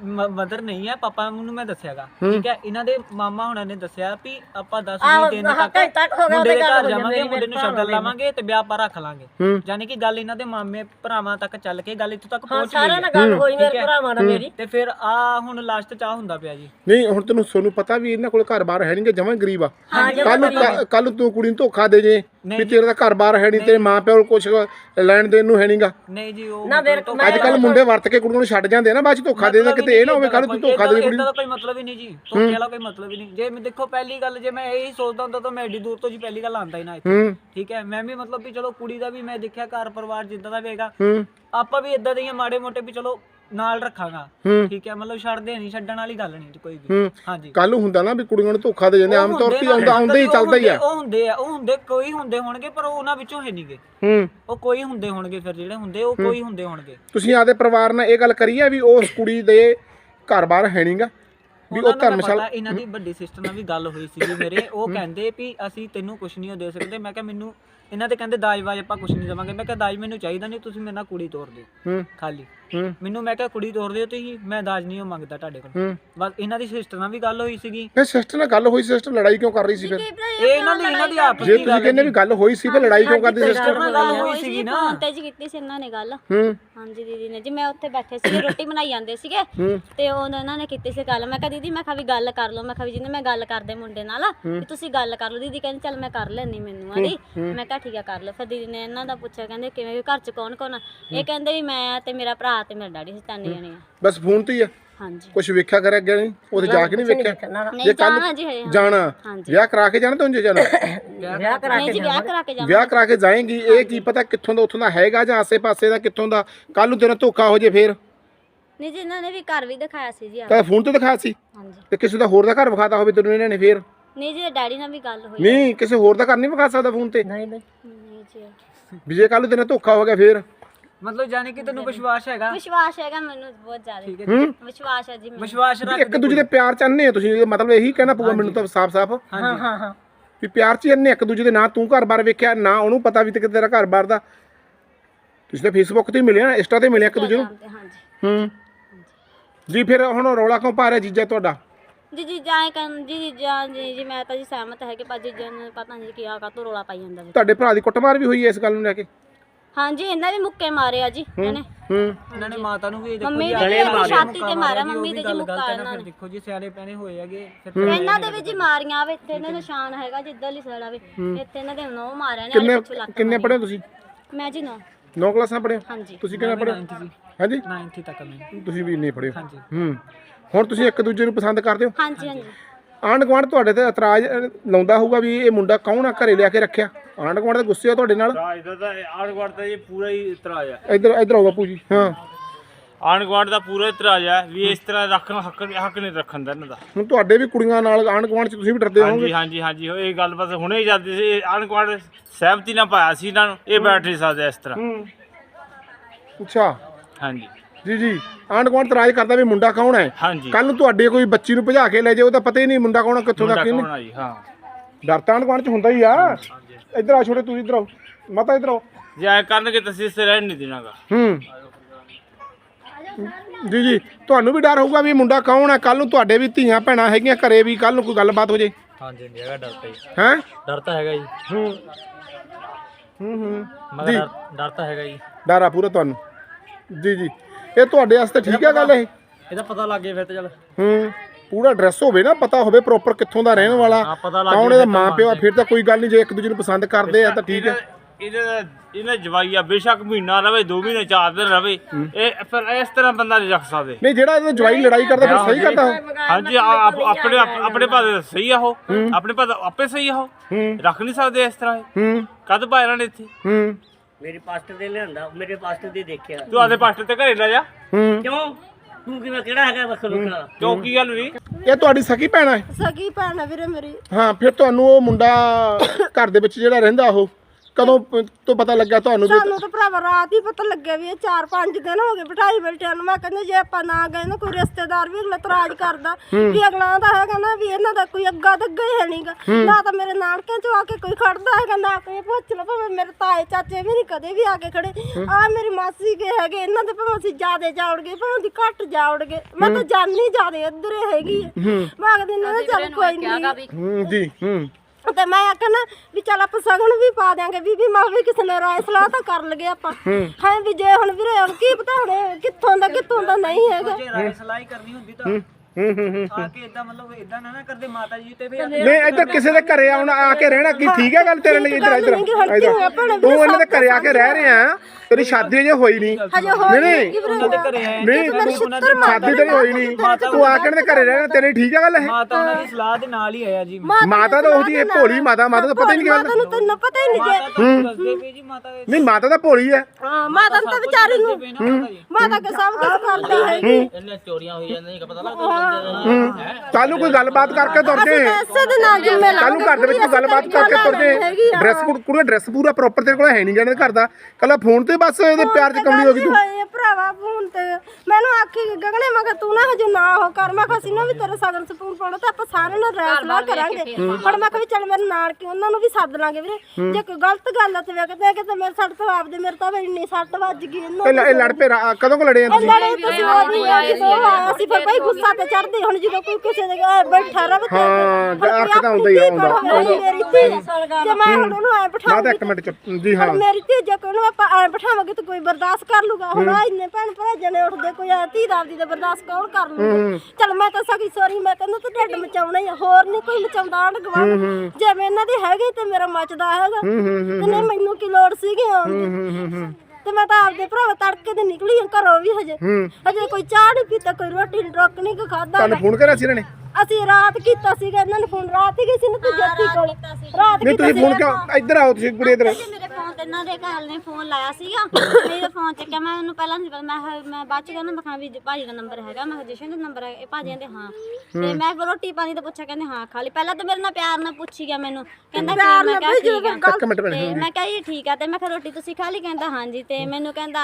ਮਦਰ ਨਹੀਂ ਹੈ ਪਾਪਾ ਨੂੰ ਮੈਂ ਦੱਸਿਆਗਾ। ਠੀਕ ਹੈ ਇਹਨਾਂ ਦੇ ਮਾਮਾ ਹੁਣਾਂ ਨੇ ਦੱਸਿਆ ਵੀ ਆਪਾਂ 10
ਆਹੋ,
ਦਿਨ
ਹਾਂ,
ਤੱਕ
ਘੰਟੇ ਤੱਕ ਹੋ ਗਿਆ
ਮੁੰਡੇ ਦੇ
ਉਹਦੇ
ਘਰ
ਘਰ
ਜਾਵਾਂਗੇ ਮੁੰਡੇ ਨੂੰ ਸ਼ਗਨ ਲਾਵਾਂਗੇ ਤੇ ਵਿਆਹ ਆਪਾਂ ਰੱਖ ਲਾਂਗੇ। ਯਾਨੀ ਕਿ ਗੱਲ ਇਹਨਾਂ ਦੇ ਮਾਮੇ ਭਰਾਵਾਂ ਤੱਕ ਚੱਲ ਕੇ ਗੱਲ ਇੱਥੋਂ ਤੱਕ ਪਹੁੰਚ ਗਈ
ਸਾਰਿਆਂ ਨਾਲ ਗੱਲ ਹੋਈ ਮੇਰੇ ਭਰਾਵਾਂ ਨਾਲ ਮੇਰੀ।
ਤੇ ਫਿਰ ਆ ਹੁਣ ਲਾਸਟ ਚ ਆ ਹੁੰਦਾ ਪਿਆ ਜੀ।
ਨਹੀਂ ਹੁਣ ਤੈਨੂੰ ਸੋਨੂੰ ਪਤਾ ਵੀ ਇਹਨਾਂ ਕੋਲ ਘਰ-ਬਾਰ ਹੈ ਨਹੀਂਗੇ ਜਮਾਂ ਗਰੀਬ ਆ। ਕੱਲ ਨੂੰ ਕੱਲ ਤੂੰ ਕੁੜੀ ਨੂੰ ਧੋਖਾ ਦੇ ਜੇ ਵੀ ਤੇਰੇ ਦਾ ਘਰ-ਬਾਰ ਹੈ ਨਹੀਂ ਤੇਰੇ ਮਾਂ ਪਿਓ ਕੋਲ ਕੁਛ ਲੈਣ ਦੇਣ ਨੂੰ ਹੈ ਨਹੀਂਗਾ
ਨਹੀਂ ਜੀ ਉਹ
ਨਾ
ਅੱਜ ਕੱਲ ਮੁੰਡੇ ਵਰਤ ਕੇ ਕੁੜੀਆਂ ਨੂੰ ਛੱਡ ਜਾਂਦੇ ਆ ਨਾ ਬਾਅਦ ਚ ਧੋਖਾ ਦੇ ਦੇ ਕਿਤੇ ਇਹ ਨਾ ਹੋਵੇ ਕੱਲ ਤੂੰ ਧੋਖਾ ਦੇ ਦੇ ਕੁੜੀ ਨੂੰ।
ਤਾਂ ਕੋਈ ਮਤਲਬ ਹੀ ਨਹੀਂ ਜੀ। ਧੋਖੇ ਵਾਲਾ ਕੋਈ ਮਤਲਬ ਹੀ ਨਹੀਂ। ਜੇ ਮੈਂ ਦੇਖੋ ਪਹਿਲੀ ਗੱਲ ਜੇ ਮੈਂ ਇਹੀ ਸੋਚਦਾ ਹੁੰਦਾ ਤਾਂ ਮੈਂ ਏਡੀ ਦੂਰ ਤੋਂ ਜੀ ਪਹਿਲੀ ਗੱਲ ਆਂਦਾ ਹੀ ਨਾ ਇੱਥੇ। ਠੀਕ ਹੈ? ਮੈਂ ਵੀ ਮਤਲਬ ਵੀ ਚਲੋ ਕੁੜੀ ਦਾ ਵੀ ਮੈਂ ਦੇਖਿਆ ਘਰ ਪਰਿਵਾਰ ਜਿੱਦਾਂ ਦਾ ਵੇਗਾ ਆਪਾਂ ਵੀ ਇਦਾਂ ਦੇ ਹੀ ਮਾੜੇ ਮੋਟੇ ਵੀ ਚਲੋ ਨਾਲ ਰੱਖਾਂਗਾ।
ਹੂੰ।
ਠੀਕ ਹੈ ਮਤਲਬ ਛੱਡਦੇ ਨਹੀਂ ਛੱਡਣ ਵਾਲੀ ਗੱਲ ਨਹੀਂ ਕੋਈ ਵੀ।
ਹੂੰ।
ਹਾਂਜੀ।
ਕੱਲ ਨੂੰ ਹੁੰਦਾ ਨਾ ਵੀ ਕੁੜੀਆਂ ਨੂੰ ਧੋਖਾ ਦੇ ਜਾਂਦੇ ਆਮ ਤੌਰ ਤੇ ਆਉਂਦਾ ਆਉਂਦਾ ਹੀ ਚੱਲਦਾ ਹੀ ਆ।
ਉਹ ਹੁੰਦੇ ਆ ਉਹ ਹੁੰਦੇ ਕੋਈ ਹੁੰਦੇ ਹੋਣਗੇ ਪਰ ਉਹ ਉਹਨਾਂ ਵਿੱਚੋਂ ਹੈ ਨਹੀਂਗੇ।
ਹੂੰ।
ਉਹ ਕੋਈ ਹੁੰਦੇ ਹੋਣਗੇ ਫਿਰ ਜਿਹੜੇ ਹੁੰਦੇ ਉਹ ਕੋਈ ਹੁੰਦੇ ਹੋਣਗੇ।
ਤੁਸੀਂ ਆਦੇ ਪਰਿਵਾਰ ਨਾਲ ਇਹ ਗੱਲ ਕਰੀ ਆ ਵੀ ਉਸ ਕੁੜੀ ਦੇ ਘਰ-ਬਾਰ ਹੈ ਨਹੀਂਗਾ ਵੀ ਉਹ
ਤਾਂ
ਧਰਮਸ਼ਾਲਾ
ਇਹਨਾਂ ਦੀ ਵੱਡੀ ਸਿਸਟਰ ਨਾਲ ਵੀ ਗੱਲ ਹੋਈ ਸੀ ਮੇਰੇ ਉਹ ਕਹਿੰਦੇ ਵੀ ਅਸੀਂ ਤੈਨੂੰ ਕੁਝ ਨਹੀਂ ਦੇ ਸਕਦੇ ਮੈਂ ਕਿਹਾ ਮੈਨੂੰ ਇਹਨਾਂ ਦੇ ਕਹਿੰਦੇ ਦਾਜ ਵਾਜ ਆਪਾਂ ਕੁਝ ਨਹੀਂ ਦੇਵਾਂਗੇ ਮੈਂ ਕਿਹਾ ਦਾਜ ਮੈਨੂੰ ਚਾਹੀਦਾ ਨਹੀਂ ਤੁਸੀਂ ਮੇਰੇ ਨਾਲ ਕੁੜੀ ਤੋਰ ਦਿਓ।
ਹੂੰ।
ਖਾਲੀ।
ਹੂੰ।
ਮੈਨੂੰ ਮੈਂ ਕਿਹਾ ਕੁੜੀ ਤੋਰ ਦਿਓ ਤੁਸੀਂ ਮੈਂ ਦਾਜ ਨਹੀਂ ਉਹ ਮੰਗਦਾ ਤੁਹਾਡੇ ਕੋਲ।
ਹੂੰ।
ਬਸ ਇਹਨਾਂ ਦੀ ਸਿਸਟਰ ਨਾਲ ਵੀ ਗੱਲ ਹੋਈ ਸੀਗੀ।
ਇਹ ਸਿਸਟਰ ਨਾਲ ਗੱਲ ਹੋਈ ਸਿਸਟਰ ਲੜਾਈ ਕਿਉਂ ਕਰ ਰਹੀ ਸੀ ਫਿਰ?
ਇਹ ਇਹਨਾਂ ਦੀ ਇਹਨਾਂ ਦੀ ਆਪਸ
ਜੇ
ਦੀ
ਤੁਸੀਂ
ਗੱਲ
ਕਹਿੰਦੇ ਵੀ ਗੱਲ ਹੋਈ ਸੀ ਫਿਰ ਲੜਾਈ ਕਿਉਂ ਕਰਦੀ ਸਿਸਟਰ
ਨਾਲ? ਗੱਲ ਹੋਈ ਸੀਗੀ ਨਾ।
ਫੋਨ ਤੇ ਜੀ ਕੀਤੀ ਸੀ ਇਹਨਾਂ ਨੇ ਗੱਲ।
ਹੂੰ।
ਹਾਂਜੀ ਦੀਦੀ ਨੇ ਜੀ ਮੈਂ ਉੱਥੇ ਬੈਠੇ ਸੀਗੇ ਰੋਟੀ ਬਣਾਈ ਜਾਂਦੇ ਸੀਗੇ। ਤੇ ਉਹਨਾਂ ਨੇ ਕੀਤੀ ਸੀ ਗੱਲ। ਮੈਂ ਕਿਹਾ ਦੀਦੀ ਮੈਂ ਕਿਹਾ ਵੀ ਗੱਲ ਕਰ ਲਓ। ਮੈਂ ਕਿਹਾ ਵੀ ਜਿਹਨੇ ਮੈਂ ਗੱਲ ਕਰਦੇ ਮੁੰਡੇ ਨਾਲ ਵੀ ਤੁਸੀਂ ਗੱਲ ਕਰ ਲਓ। ਦੀਦੀ ਕਹਿੰਦੀ ਚੱਲ ਮੈਂ ਕਰ ਲੈਣੀ ਮੈਨੂੰ ਆਦੀ ਮੈਂ ਕਿਹਾ ਠੀਕ ਆ ਕਰ ਲਓ। ਫਿਰ ਦੀਦੀ ਨੇ ਇਹਨਾਂ ਦਾ ਪੁੱਛਿਆ ਕਹਿੰਦੇ ਕਿਵੇਂ ਵੀ ਘਰ ਚ ਕੌਣ ਕੌਣ ਆ? ਇਹ ਕਹਿੰਦੇ ਵੀ ਮੈਂ ਆ ਤੇ ਮੇਰਾ ਭਰਾ ਤੇ ਮੇਰਾ ਡੈਡੀ ਸੀ ਤਿੰਨ ਜਣੇ ਆ।
ਬਸ ਫੋਨ ਤੇ ਹੀ ਆ?
ਹਾਂਜੀ।
ਕੁਝ ਵੇਖਿਆ ਕਰਿਆ ਅੱਗੇ ਨਹੀਂ? ਉਹਦੇ ਜਾ ਕੇ ਨਹੀਂ ਵੇਖਿਆ?
ਨਹੀਂ ਜਾਣਾ ਜੀ ਹਜੇ
ਜਾਣਾ।
ਹਾਂਜੀ।
ਵਿਆਹ ਕਰਾ ਕੇ ਜਾਣਾ ਤਾਂ ਉਂਝ ਜਾਣਾ?
ਵਿਆਹ ਕਰਾ
ਨਹੀਂ ਜੀ ਵਿਆਹ ਕਰਾ ਕੇ ਜਾਵਾਂ
ਵਿਆਹ ਕਰਾ ਕੇ ਜਾਏਂਗੀ ਇਹ ਕੀ ਪਤਾ ਕਿੱਥੋਂ ਦਾ ਉੱਥੋਂ ਦਾ ਹੈਗਾ ਜਾਂ ਆਸੇ-ਪਾਸੇ ਦਾ ਕਿੱਥੋਂ ਦਾ? ਕੱਲ ਨੂੰ ਤੇਰਾ ਧੋਖਾ ਹੋ ਜੇ ਫੇਰ।
ਨਹੀਂ ਜੀ ਇਹਨਾਂ ਨੇ ਵੀ ਘਰ ਵੀ ਦਿਖਾਇਆ ਸੀ ਜੀ ਆ
ਤਾਂ ਫੋਨ ਤੇ ਦਿਖਾਇਆ ਸੀ?
ਹਾਂਜੀ।
ਤੇ ਕਿਸੇ ਦਾ ਹੋਰ ਦਾ ਘਰ ਵਿਖਾਤਾ ਹੋਵੇ ਤੈਨੂੰ ਇਹਨਾਂ ਨੇ ਫੇਰ?
ਨਹੀਂ ਜੀ ਡੈਡੀ ਨਾਲ ਵੀ ਗੱਲ ਹੋਈ
ਨਹੀਂ ਕਿਸੇ ਹੋਰ ਦਾ ਘਰ ਨਹੀਂ ਵਿਖਾ ਸਕਦਾ ਫੋਨ ਤੇ?
ਨਹੀਂ ਨਹੀਂ।
ਨਹੀਂ ਜੀ।
ਵੀ ਜੇ ਕੱਲ ਨੂੰ ਤੇਰਾ ਧੋਖਾ ਹੋ ਗਿਆ ਫੇਰ?
ਮਤਲਬ ਜਾਨੀ ਕਿ ਤੈਨੂੰ ਵਿਸ਼ਵਾਸ ਹੈਗਾ?
ਵਿਸ਼ਵਾਸ ਹੈਗਾ ਮੈਨੂੰ ਬਹੁਤ ਜ਼ਿਆਦਾ।
ਠੀਕ ਹੈ
ਹੂੰ?
ਵਿਸ਼ਵਾਸ ਹੈ ਜੀ ਮੈਨੂੰ।
ਵਿਸ਼ਵਾਸ ਰੱਖ
ਇੱਕ ਦੂਜੇ ਦੇ ਪਿਆਰ ਚ ਅੰਨੇ ਹੋ ਤੁਸੀਂ ਮਤਲਬ ਇਹੀ ਕਹਿਣਾ ਪਊਗਾ ਮੈਨੂੰ ਤਾਂ ਸਾਫ਼-ਸਾਫ਼
ਹਾਂਜੀ।
ਹਾਂ ਹਾਂ
ਵੀ ਪਿਆਰ ਚ ਹੀ ਅੰਨੇ ਇੱਕ ਦੂਜੇ ਦੇ ਨਾ ਤੂੰ ਘਰ-ਬਾਰ ਵੇਖਿਆ ਨਾ ਉਹਨੂੰ ਪਤਾ ਵੀ ਤੇ ਤੇਰਾ ਘਰ-ਬਾਰ ਦਾ। ਤੁਸੀਂ ਤਾਂ ਫੇਸਬੁੱਕ ਤੇ ਹੀ ਮਿਲਿਆ ਇੰਸਟਾ ਤੇ ਮਿਲਿਆ ਇੱਕ ਦੂਜੇ ਨੂੰ?
ਤੇ ਹਾਂਜੀ।
ਹੂੰ। ਜੀ ਫਿਰ ਹੁਣ ਰੌਲਾ ਕਿਉਂ ਪਾ ਰਿਹਾ ਜੀਜਾ ਤੁਹਾਡਾ?
ਜੀ ਜੀ ਜਾਏ ਕਰਨ ਜੀ ਜੀ ਜਾਂ ਜੀ ਜੀ ਮੈਂ ਤਾਂ ਜੀ ਸਹਿਮਤ ਹੈ ਕਿ ਭਾਜੀ ਜੀ ਨੂੰ ਪਤਾ ਨਹੀਂ ਕੀ ਆ ਕਾ ਰੋਲਾ ਪਾਈ ਜਾਂਦਾ।
ਤੁਹਾਡੇ ਭਰਾ ਦੀ ਕੁੱਟਮਾਰ ਵੀ ਹੋਈ ਹੈ ਇਸ ਗੱਲ ਨੂੰ ਲੈ ਕੇ?
ਹਾਂਜੀ ਇਹਨਾਂ ਵੀ ਮੁੱਕੇ ਮਾਰੇ ਆ ਜੀ ਇਹਨੇ
ਹੂੰ।
ਇਹਨਾਂ ਨੇ ਮਾਤਾ ਨੂੰ ਵੀ ਦੇਖੋ
ਮੰਮੀ
ਜੀ
ਦੇ
ਗਲੇ
ਵੀ
ਮਾਰਿਆ,
ਛਾਤੀ ਤੇ ਮਾਰਿਆ, ਮੰਮੀ ਦੇ ਜੀ ਮੁੱਕਾ ਇਹਨਾਂ ਨੇ।
ਦੇਖੋ ਜੀ ਸਿਆਣੇ ਪੈਣੇ ਹੋਏ ਹੈਗੇ ਫਿਰ
ਇਹਨਾਂ ਦੇ ਵੀ ਜੀ ਮਾਰੀਆਂ ਵੇ ਇੱਥੇ ਇਹਨਾਂ ਦੇ ਨਿਸ਼ਾਨ ਹੈਗਾ ਜਿੱਦਾਂ ਲਈ ਸੜਾ ਵੇ। ਇੱਥੇ ਇਹਨਾਂ ਦੇ ਨੋ ਮਾਰਿਆ ਨੇ
ਕਿੰਨੇ ਕਿੰਨੇ। ਪੜ੍ਹੇ ਹੋ ਤੁਸੀਂ?
ਮੈਂ ਜੀ ਨੋ।
ਨੌ ਕਲਾਸਾਂ ਪੜ੍ਹੇ ਹੋ?
ਹਾਂਜੀ।
ਤੁਸੀਂ ਕਿੰਨਾ ਪੜ੍ਹੇ ਹੋ?
9th ਜੀ।
ਹਾਂਜੀ?
9th ਤੱਕ ਮੈਂ।
ਤੁਸੀਂ ਵੀ ਇੰਨੇ ਪੜ੍ਹੇ ਹੋ।
ਹਾਂਜੀ।
ਹੂੰ। ਹੁਣ ਤੁਸੀਂ ਇੱਕ ਦੂਜੇ ਨੂੰ ਪਸੰਦ ਕਰਦੇ ਹੋ?
ਹਾਂਜੀ ਹਾਂਜੀ।
ਆਂਢ ਗੁਆਂਢ ਤੁਹਾਡੇ ਤੇ ਇਤਰਾਜ਼ ਅਹ, ਲਾਉਂਦਾ ਹੋਊਗਾ ਵੀ ਇਹ ਮੁੰਡਾ ਕੌਣ ਆ? ਘਰੇ ਲਿਆ ਕੇ ਰੱਖਿਆ। ਆਂਢ ਗੁਆਂਢ ਦੇ ਗੁੱਸੇ ਆ ਤੁਹਾਡੇ ਨਾਲ?
ਰਾਜ ਦਾ ਤਾਂ ਆਣ ਗਵਾੜ ਦਾ ਇਹ ਪੂਰਾ ਹੀ ਇਤਰਾਜ਼ ਹੈ
ਇੱਧਰ ਇੱਧਰ ਆਓ ਬਾਪੂ ਜੀ। ਹਾਂ।
ਆਣ ਗਵਾੜ ਦਾ ਪੂਰਾ ਇਤਰਾਜ਼ ਹੈ ਵੀ ਇਸ ਤਰ੍ਹਾਂ ਰੱਖਣ ਹੱਕ ਹੱਕ ਨਹੀਂ ਰੱਖਣ ਦਾ ਇਹਨਾਂ ਦਾ।
ਹੁਣ ਤੁਹਾਡੇ ਵੀ ਕੁੜੀਆਂ ਨਾਲ ਆਂਢ ਗੁਆਂਢ ਚ ਤੁਸੀਂ ਵੀ ਡਰਦੇ ਹੋਵੋਗੇ?
ਹਾਂਜੀ ਹਾਂਜੀ ਹਾਂਜੀ ਇਹ ਗੱਲ ਬਸ ਹੁਣੇ ਹੀ ਜਾਂਦੀ ਸੀ ਆਣ ਗਵਾੜ ਸਹਿਮਤੀ ਨਾਲ ਪਾਇਆ ਸੀ ਇਹਨਾਂ ਨੂੰ ਇਹ ਬੈਠ ਨਹੀਂ ਸਕਦੇ ਇਸ ਤਰ੍ਹਾਂ।
ਹੂੰ। ਅੱਛਾ।
ਹਾਂਜੀ।
ਜੀ ਜੀ। ਆਂਢ ਗੁਆਂਢ ਇਤਰਾਜ਼ ਕਰਦਾ ਵੀ ਮੁੰਡਾ ਕੌਣ ਹੈ?
ਹਾਂਜੀ।
ਕੱਲ ਨੂੰ ਤੁਹਾਡੇ ਕੋਈ ਬੱਚੀ ਨੂੰ ਭਜਾ ਕੇ ਲੈ ਜਾਏ ਉਹਦਾ ਪਤਾ ਹੀ ਨਹੀਂ ਮੁੰਡਾ ਕੌਣ ਆ ਕਿੱਥੋਂ ਦਾ
ਆ ਜੀ ਹਾਂ।
ਡਰ ਤਾਂ ਆਂਢ ਗੁਆਂਢ ਚ ਹੁੰਦਾ ਹੀ ਆ। ਇੱਧਰ ਆ ਛੋਟੇ ਤੁਸੀਂ ਇੱਧਰ ਆਓ। ਮਾਤਾ ਇੱਧਰ ਆਓ।
ਜੇ ਐ ਕਰਨਗੇ ਤਾਂ ਇਸ ਰਹਿਣ ਨਹੀਂ ਦੇਣਾਗਾ।
ਹੂੰ। ਜੀ ਜੀ। ਤੁਹਾਨੂੰ ਵੀ ਡਰ ਹੋਊਗਾ ਵੀ ਮੁੰਡਾ ਕੌਣ ਹੈ ਕੱਲ ਨੂੰ ਤੁਹਾਡੇ ਵੀ ਧੀਆਂ ਭੈਣਾਂ ਹੈਗੀਆਂ ਘਰੇ ਵੀ ਕੱਲ ਨੂੰ ਕੋਈ ਗੱਲਬਾਤ ਹੋ ਜੇ।
ਹਾਂਜੀ ਹਾਂਜੀ ਹੈਗਾ ਡਰ ਤਾਂ ਜੀ।
ਹੈ?
ਡਰ ਤਾਂ ਹੈਗਾ ਜੀ।
ਹੂੰ। ਹੂੰ ਹੂੰ।
ਮਗਰ
ਜੀ।
ਡਰ- ਡਰ ਤਾਂ ਹੈਗਾ ਜੀ।
ਡਰ ਆ ਪੂਰਾ ਤੁਹਾਨੂੰ। ਜੀ ਜੀ। ਇਹ ਤੁਹਾਡੇ ਵਾਸਤੇ ਠੀਕ ਹੈ ਗੱਲ ਇਹ?
ਇਹਦਾ ਪਤਾ ਲੱਗ ਗਿਆ ਫਿਰ ਤਾਂ ਚੱਲ।
ਹੂੰ ਪੂਰਾ ਐਡਰੈਸ ਹੋਵੇ ਨਾ ਪਤਾ ਹੋਵੇ ਪ੍ਰੋਪਰ ਕਿੱਥੋਂ ਦਾ ਰਹਿਣ ਵਾਲਾ
ਹਾਂ, ਪਤਾ ਲੱਗ
ਕੌਣ ਇਹਦਾ ਮਾਂ ਪਿਓ ਆ, ਫਿਰ ਤਾਂ ਕੋਈ ਗੱਲ ਨਹੀਂ ਜੇ ਇੱਕ ਦੂਜੇ ਨੂੰ ਪਸੰਦ ਕਰਦੇ ਆ ਤਾਂ ਠੀਕ ਹੈ
ਇਹਦਾ ਇਹਨੇ ਜਵਾਈਆ ਬੇਸ਼ੱਕ ਮਹੀਨਾ ਰਵੇ 2 ਮਹੀਨੇ 4 ਦਿਨ ਰਵੇ। ਇਹ ਫਿਰ ਇਸ ਤਰ੍ਹਾਂ ਬੰਦਾ ਨਹੀਂ ਰੱਖ ਸਕਦੇ।
ਨਹੀਂ ਜਿਹੜਾ ਇਹਦਾ ਜਵਾਈ ਲੜਾਈ ਕਰਦਾ ਫਿਰ ਸਹੀ ਕਰਦਾ ਉਹ?
ਹਾਂਜੀ ਆ- ਆਪ- ਆਪਣੇ ਆਪ- ਆਪਣੇ ਪਾਸੇ ਸਹੀ ਆ ਉਹ। ਆਪਣੇ ਪਾਸੇ ਆਪੇ ਸਹੀ ਆ ਉਹ।
ਹੂੰ।
ਰੱਖ ਨਹੀਂ ਸਕਦੇ ਇਸ ਤਰ੍ਹਾਂ ਇਹ।
ਹੂੰ।
ਕਦ ਪਾਇਆ ਇਹਨਾਂ ਨੇ ਇੱਥੇ?
ਹੂੰ।
ਮੇਰੇ ਪਾਸਟਰ ਦੇ ਲਿਆਂਦਾ ਮੇਰੇ ਪਾਸਟਰ ਦੇ ਦੇਖਿਆ।
ਤੂੰ ਆਦੇ ਪਾਸਟਰ ਤੇ ਘਰੇ ਲੈ ਜਾ।
ਹੂੰ।
ਕਿਉਂ? ਤੂੰ ਕਿਵੇਂ ਕਿਹੜਾ ਹੈਗਾ ਵੱਖ ਲੋਕਾਂ?
ਕਿਉਂ ਕੀ ਗੱਲ ਨਹੀਂ
ਇਹ ਤੁਹਾਡੀ ਸਕੀ ਭੈਣ ਹੈ
ਸਗੀ ਭੈਣ ਆ ਵੀਰੇ ਮੇਰੀ।
ਹਾਂ ਫਿਰ ਤੁਹਾਨੂੰ ਉਹ ਮੁੰਡਾ ਘਰ ਦੇ ਵਿੱਚ ਜਿਹੜਾ ਰਹਿੰਦਾ ਉਹ? ਕਦੋਂ ਪ- ਤੋਂ ਪਤਾ ਲੱਗਾ ਤੁਹਾਨੂੰ ਵੀ?
ਸਾਨੂੰ ਤਾਂ ਭਰਾਵਾ ਰਾਤ ਹੀ ਪਤਾ ਲੱਗਿਆ ਵੀ ਇਹ 4-5 ਦਿਨ ਹੋ ਗਏ ਬਿਠਾਈ ਬੈਠਿਆਂ ਨੂੰ ਮੈਂ ਕਹਿੰਦੀ ਜੇ ਆਪਾਂ ਨਾ ਗਏ ਨਾ ਕੋਈ ਰਿਸ਼ਤੇਦਾਰ ਵੀ ਅਗਲਾ ਇਤਰਾਜ਼ ਕਰਦਾ ਵੀ ਅਗਲਾ ਦਾ ਹੈਗਾ ਨਾ ਵੀ ਇਹਨਾਂ ਦਾ ਕੋਈ ਅੱਗਾ ਦੱਗਾ ਹੀ ਹੈ ਨਹੀਂਗਾ ਨਾ ਤਾਂ ਮੇਰੇ ਨਾਨਕਿਆਂ ਚੋਂ ਆ ਕੇ ਕੋਈ ਖੜਦਾ ਹੈਗਾ ਨਾ ਕੋਈ ਪੁੱਛ ਲਓ ਭਾਵੇਂ ਮੇਰੇ ਤਾਏ ਚਾਚੇ ਵੀ ਨਹੀਂ ਕਦੇ ਵੀ ਆ ਕੇ ਖੜੇ। ਆ ਮੇਰੀ ਮਾਸੀ ਕੇ ਹੈਗੇ ਇਹਨਾਂ ਦੇ ਭਾਵੇਂ ਅਸੀਂ ਜਿਆਦੇ ਜਾਉੜਗੇ ਭਾਵੇਂ ਅਸੀਂ ਘੱਟ ਜਾਉੜਗੇ ਮੈਂ ਤਾਂ ਜਾਨੀ ਜਿਆਦੇ ਇੱਧਰ ਹੀ ਹੈਗੀ ਹੈ। ਮੈਂ ਕਹਿੰਦੀ ਨਾ ਚੱਲ ਕੋਈ ਨਹੀਂ
ਹੂੰ ਜੀ ਹੂੰ।
ਤੇ ਮੈਂ ਆਖਿਆ ਨਾ ਵੀ ਚੱਲ ਆਪਾਂ ਸਗਨ ਵੀ ਪਾ ਦਿਆਂਗੇ ਵੀ ਵੀ ਮੈਂ ਵੀ ਕਿਸੇ ਨੇ ਰਾਏ ਸਲਾਹ ਤਾਂ ਕਰ ਲਗੇ ਆਪਾਂ। ਹਾਂ। ਵੀ ਜੇ ਹੁਣ ਵੀਰੇ ਹੁਣ ਕੀ ਪਤਾ ਹੁਣ ਕਿੱਥੋਂ ਦਾ ਕਿੱਥੋਂ ਦਾ ਨਹੀਂ ਹੈਗਾ।
ਜੇ ਰਾਏ ਸਲਾਈ ਕਰਨੀ ਹੁੰਦੀ ਤਾਂ
ਹੂੰ ਹੂੰ ਹੂੰ
ਆ ਕੇ ਇਦਾਂ ਮਤਲਬ ਇਦਾਂ ਨਾ ਨਾ ਕਰਦੇ ਮਾਤਾ ਜੀ ਤੇ ਫਿਰ
ਨਹੀਂ ਇੱਧਰ ਕਿਸੇ ਦੇ ਘਰੇ ਆਉਣਾ ਆ ਕੇ ਰਹਿਣਾ ਕੀ? ਠੀਕ ਹੈ ਗੱਲ ਤੇਰੇ ਲਈ ਇੱਧਰ ਇੱਧਰ। ਤੂੰ ਇਹਨਾਂ ਦੇ ਘਰੇ ਆ ਕੇ ਰਹਿ ਰਿਹਾ। ਤੇਰੀ ਸ਼ਾਦੀ ਅਜੇ ਹੋਈ ਨਹੀਂ।
ਹਜੇ ਹੋ
ਨਹੀਂ
ਨਹੀਂ।
ਨਹੀਂ
ਉਹਨਾਂ ਦੇ ਘਰੇ ਆਏ।
ਨਹੀਂ ਸ਼ਾਦੀ ਤੇਰੀ ਹੋਈ ਨਹੀਂ। ਤੂੰ ਆ ਕੇ ਦੇ ਘਰੇ ਰਹਿਣਾ ਤੇਰੇ ਠੀਕ ਹੈ ਗੱਲ ਇਹ
ਮਾਤਾ ਉਹਨਾਂ ਦੀ ਸਲਾਹ ਦੇ ਨਾਲ ਹੀ ਆਇਆ ਜੀ
ਮਾਤਾ ਤਾਂ ਉਹਦੀ ਇਹ ਭੋਲੀ ਮਾਤਾ ਮਾਤਾ ਤਾਂ ਪਤਾ ਹੀ ਨਹੀਂ
ਮਾਤਾ ਨੂੰ ਤੈਨੂੰ ਪਤਾ ਹੀ ਨਹੀਂ ਜੇ
ਮਾਤਾ ਤਾਂ ਦੱਸਦੇ ਪਏ ਜੀ ਮਾਤਾ ਦੇ
ਨਹੀਂ ਮਾਤਾ ਤਾਂ ਭੋਲੀ ਹੈ।
ਹਾਂ ਮਾਤਾ ਨੂੰ ਤਾਂ ਵਿਚਾਰੀ ਨੂੰ
ਮਾਤਾ
ਕੇ ਸਭ ਕੁਝ ਕਰਦੀ ਹੈਗੀ
ਇਹਨੇ ਚੋਰੀਆਂ ਹੋਈ ਜਾਂਦੀਆਂ ਪਤਾ ਲੱਗਦਾ
ਕੱਲ ਨੂੰ ਕੋਈ ਗੱਲਬਾਤ ਕਰਕੇ ਤੁਰ ਜੇ।
ਐਸੇ ਦੇ ਨਾਲ ਜਿੰਮੇ
ਕੱਲ ਨੂੰ ਘਰ ਦੇ ਵਿੱਚ ਕੋਈ ਗੱਲਬਾਤ ਕਰਕੇ ਤੁਰ ਜੇ। ਡਰੈਸ ਕੁੜੀ ਡਰੈਸ ਪੂਰਾ ਪ੍ਰੋਪਰ ਤੇਰੇ ਕੋਲ ਹੈ ਨਹੀਂ ਜਾਣੇ ਘਰ ਦਾ। ਕੱਲਾ ਫੋਨ ਤੇ ਬਸ ਇਹਦੇ ਪਿਆਰ 'ਚ ਕਮਲੀ ਹੋ ਗਈ ਤੂੰ।
ਹੋਈ ਹੈ ਭਰਾਵਾ ਫੋਨ ਤੇ। ਮੈਨੂੰ ਆਖੀ ਗਗਨੇ ਮੈਂ ਕਿਹਾ ਤੂੰ ਨਾ ਹਜੇ ਨਾ ਹੋ ਕਰ। ਮੈਂ ਕਿਹਾ ਸੀ ਨਾ ਵੀ ਤੇਰੇ ਸਗਨ ਸਪੂਨ ਪਾਉਣਾ ਤੇ ਆਪਾਂ ਸਾਰਿਆਂ ਨਾਲ ਰਾਇ ਸਲਾਹ ਕਰਾਂਗੇ। ਹੁਣ ਮੈਂ ਕਿਹਾ ਵੀ ਚੱਲ ਮੇਰੇ ਨਾਲ ਕਿ ਉਹਨਾਂ ਨੂੰ ਵੀ ਸੱਦ ਲਾਂਗੇ ਵੀਰੇ। ਜੇ ਕੋਈ ਗਲਤ ਗੱਲ ਆ ਤੇ ਵੇ ਕਿਤੇ ਕਿਤੇ ਮੇਰੇ ਸੱਟ ਤੋਂ ਆਪਦੇ ਮੇਰੇ ਤਾਂ ਵੀ ਇੰਨੀ ਸੱਟ ਵੱਜ ਗਈ ਇਹਨਾਂ
ਇਹ ਲੜ ਰਾ- ਕਦੋਂ ਕੋ ਲੜੇ ਆ ਤੁਸੀਂ?
ਲੜੇ ਤੁਸੀਂ ਉਹਦੀ ਜਦੋਂ ਆਇਆ ਸੀ ਫਿਰ ਭਾਈ ਗੁੱਸਾ ਤੇ ਚੜਦੇ ਹੁਣ ਜਦੋਂ ਕੋਈ ਕਿਸੇ ਦੇ ਬੈਠਾ ਰਵੇ ਤੇ
ਹਾਂ, ਅੱਖ ਤਾਂ ਆਉਂਦਾ ਹੀ ਆ, ਆਉਂਦਾ,
ਜੇ ਮੈਂ ਹੁਣ ਉਹਨੂੰ ਐ ਬਿਠਾ
ਮਾਤਾ ਇੱਕ ਮਿੰਟ ਚੁੱਪ ਜੀ ਹਾਂ।
ਮੇਰੀ ਧੀ ਜੇ ਕੋਈ ਨੂੰ ਆਪਾਂ ਐ ਬਿਠਾਵਾਂਗੇ ਤਾਂ ਕੋਈ ਬਰਦਾਸ਼ਤ ਕਰ ਲੂਗਾ। ਹੁਣ ਆ ਇੰਨੇ ਭੈਣ ਭਰਾ ਜਣੇ ਉੱਠਦੇ ਕੋਈ ਆ ਧੀ ਦਾਦੀ ਦਾ ਬਰਦਾਸ਼ਤ ਕੌਣ ਕਰ ਲੂਗਾ? ਚਲ ਮੈਂ ਤਾਂ ਸਕੀ ਸੋਰੀ ਮੈਂ ਕਹਿੰਦਾ ਤੂੰ ਢਿੱਡ ਮਚਾਉਣਾ ਹੀ ਆ, ਹੋਰ ਨਹੀਂ ਕੋਈ ਮਚਾਉਂਦਾ ਆਂਢ ਗੁਆਂਢ। ਜਿਵੇਂ ਇਹਨਾਂ ਦੇ ਹੈਗੇ ਤੇ ਮੇਰਾ ਮਚਦਾ ਹੈਗਾ। ਤੇ ਨਹੀਂ ਮੈਨੂੰ ਕੀ ਲੋੜ ਸੀਗੀ ਆਉਣ ਦੀ? ਤੇ ਮੈਂ ਤਾਂ ਆਪਦੇ ਭਰਾਵਾ ਤੜਕੇ ਤੇ ਨਿਕਲੀ ਆ ਘਰੋਂ ਵੀ ਹਜੇ। ਹਜੇ ਕੋਈ ਚਾਹ ਨਹੀਂ ਪੀਤਾ ਕੋਈ ਰੋਟੀ ਨੀ ਰੋਕ ਨਹੀਂ ਖਾਦਾ
ਤੁਹਾਨੂੰ ਫੋਨ ਕਰਿਆ ਸੀ ਇਹਨਾਂ ਨੇ?
ਅਸੀਂ ਰਾਤ ਕੀਤਾ ਸੀਗਾ ਇਹਨਾਂ ਨੇ ਫੋਨ ਰਾਤ ਹੀ ਗਈ ਸੀ ਨਾ ਤੂੰ ਜੱਤੀ ਕੋਲ। ਰਾਤ
ਨਹੀਂ
ਕੀਤਾ
ਤੁਸੀਂ ਫੋਨ ਕਿਉਂ? ਇੱਧਰ ਆਓ ਤੁਸੀਂ ਕੁੜੀ ਇੱਧਰ।
ਤੇ ਇਹਨਾਂ ਦੇ ਘਰ ਨੇ ਫੋਨ ਲਾਇਆ ਸੀਗਾ। ਮੇਰੇ ਫੋਨ ਚੱਕਿਆ ਮੈਂ ਉਹਨੂੰ ਪਹਿਲਾਂ ਨਹੀਂ ਪਤਾ ਮੈਂ ਕਿਹਾ- ਮੈਂ ਬਾਅਦ ਚ ਕਹਿੰਦਾ ਮੈਂ ਕਿਹਾ ਵੀ ਭਾਜੀ ਦਾ ਨੰਬਰ ਹੈਗਾ ਮੈਂ ਕਿਹਾ ਜਸ਼ਨ ਦਾ ਨੰਬਰ ਹੈ ਇਹ ਭਾਜੀ ਕਹਿੰਦੇ ਹਾਂ। ਤੇ ਮੈਂ ਫਿਰ ਰੋਟੀ ਪਾਣੀ ਦਾ ਪੁੱਛਿਆ ਕਹਿੰਦੇ ਹਾਂ ਖਾ ਲਈ। ਪਹਿਲਾਂ ਤਾਂ ਮੇਰੇ ਨਾਲ ਪਿਆਰ ਨਾਲ ਪੁੱਛੀ ਗਿਆ ਮੈਨੂੰ। ਕਹਿੰਦਾ ਪਿਆਰ ਮੈਂ ਕਿਹਾ ਠੀਕ ਆ।
ਇੱਕ ਮਿੰਟ
ਤੇ ਮੈਂ ਕਿਹਾ ਜੀ ਠੀਕ ਆ। ਤੇ ਮੈਂ ਕਿਹਾ ਰੋਟੀ ਤੁਸੀਂ ਖਾ ਲਈ? ਕਹਿੰਦਾ ਹਾਂਜੀ। ਤੇ ਮੈਨੂੰ ਕਹਿੰਦਾ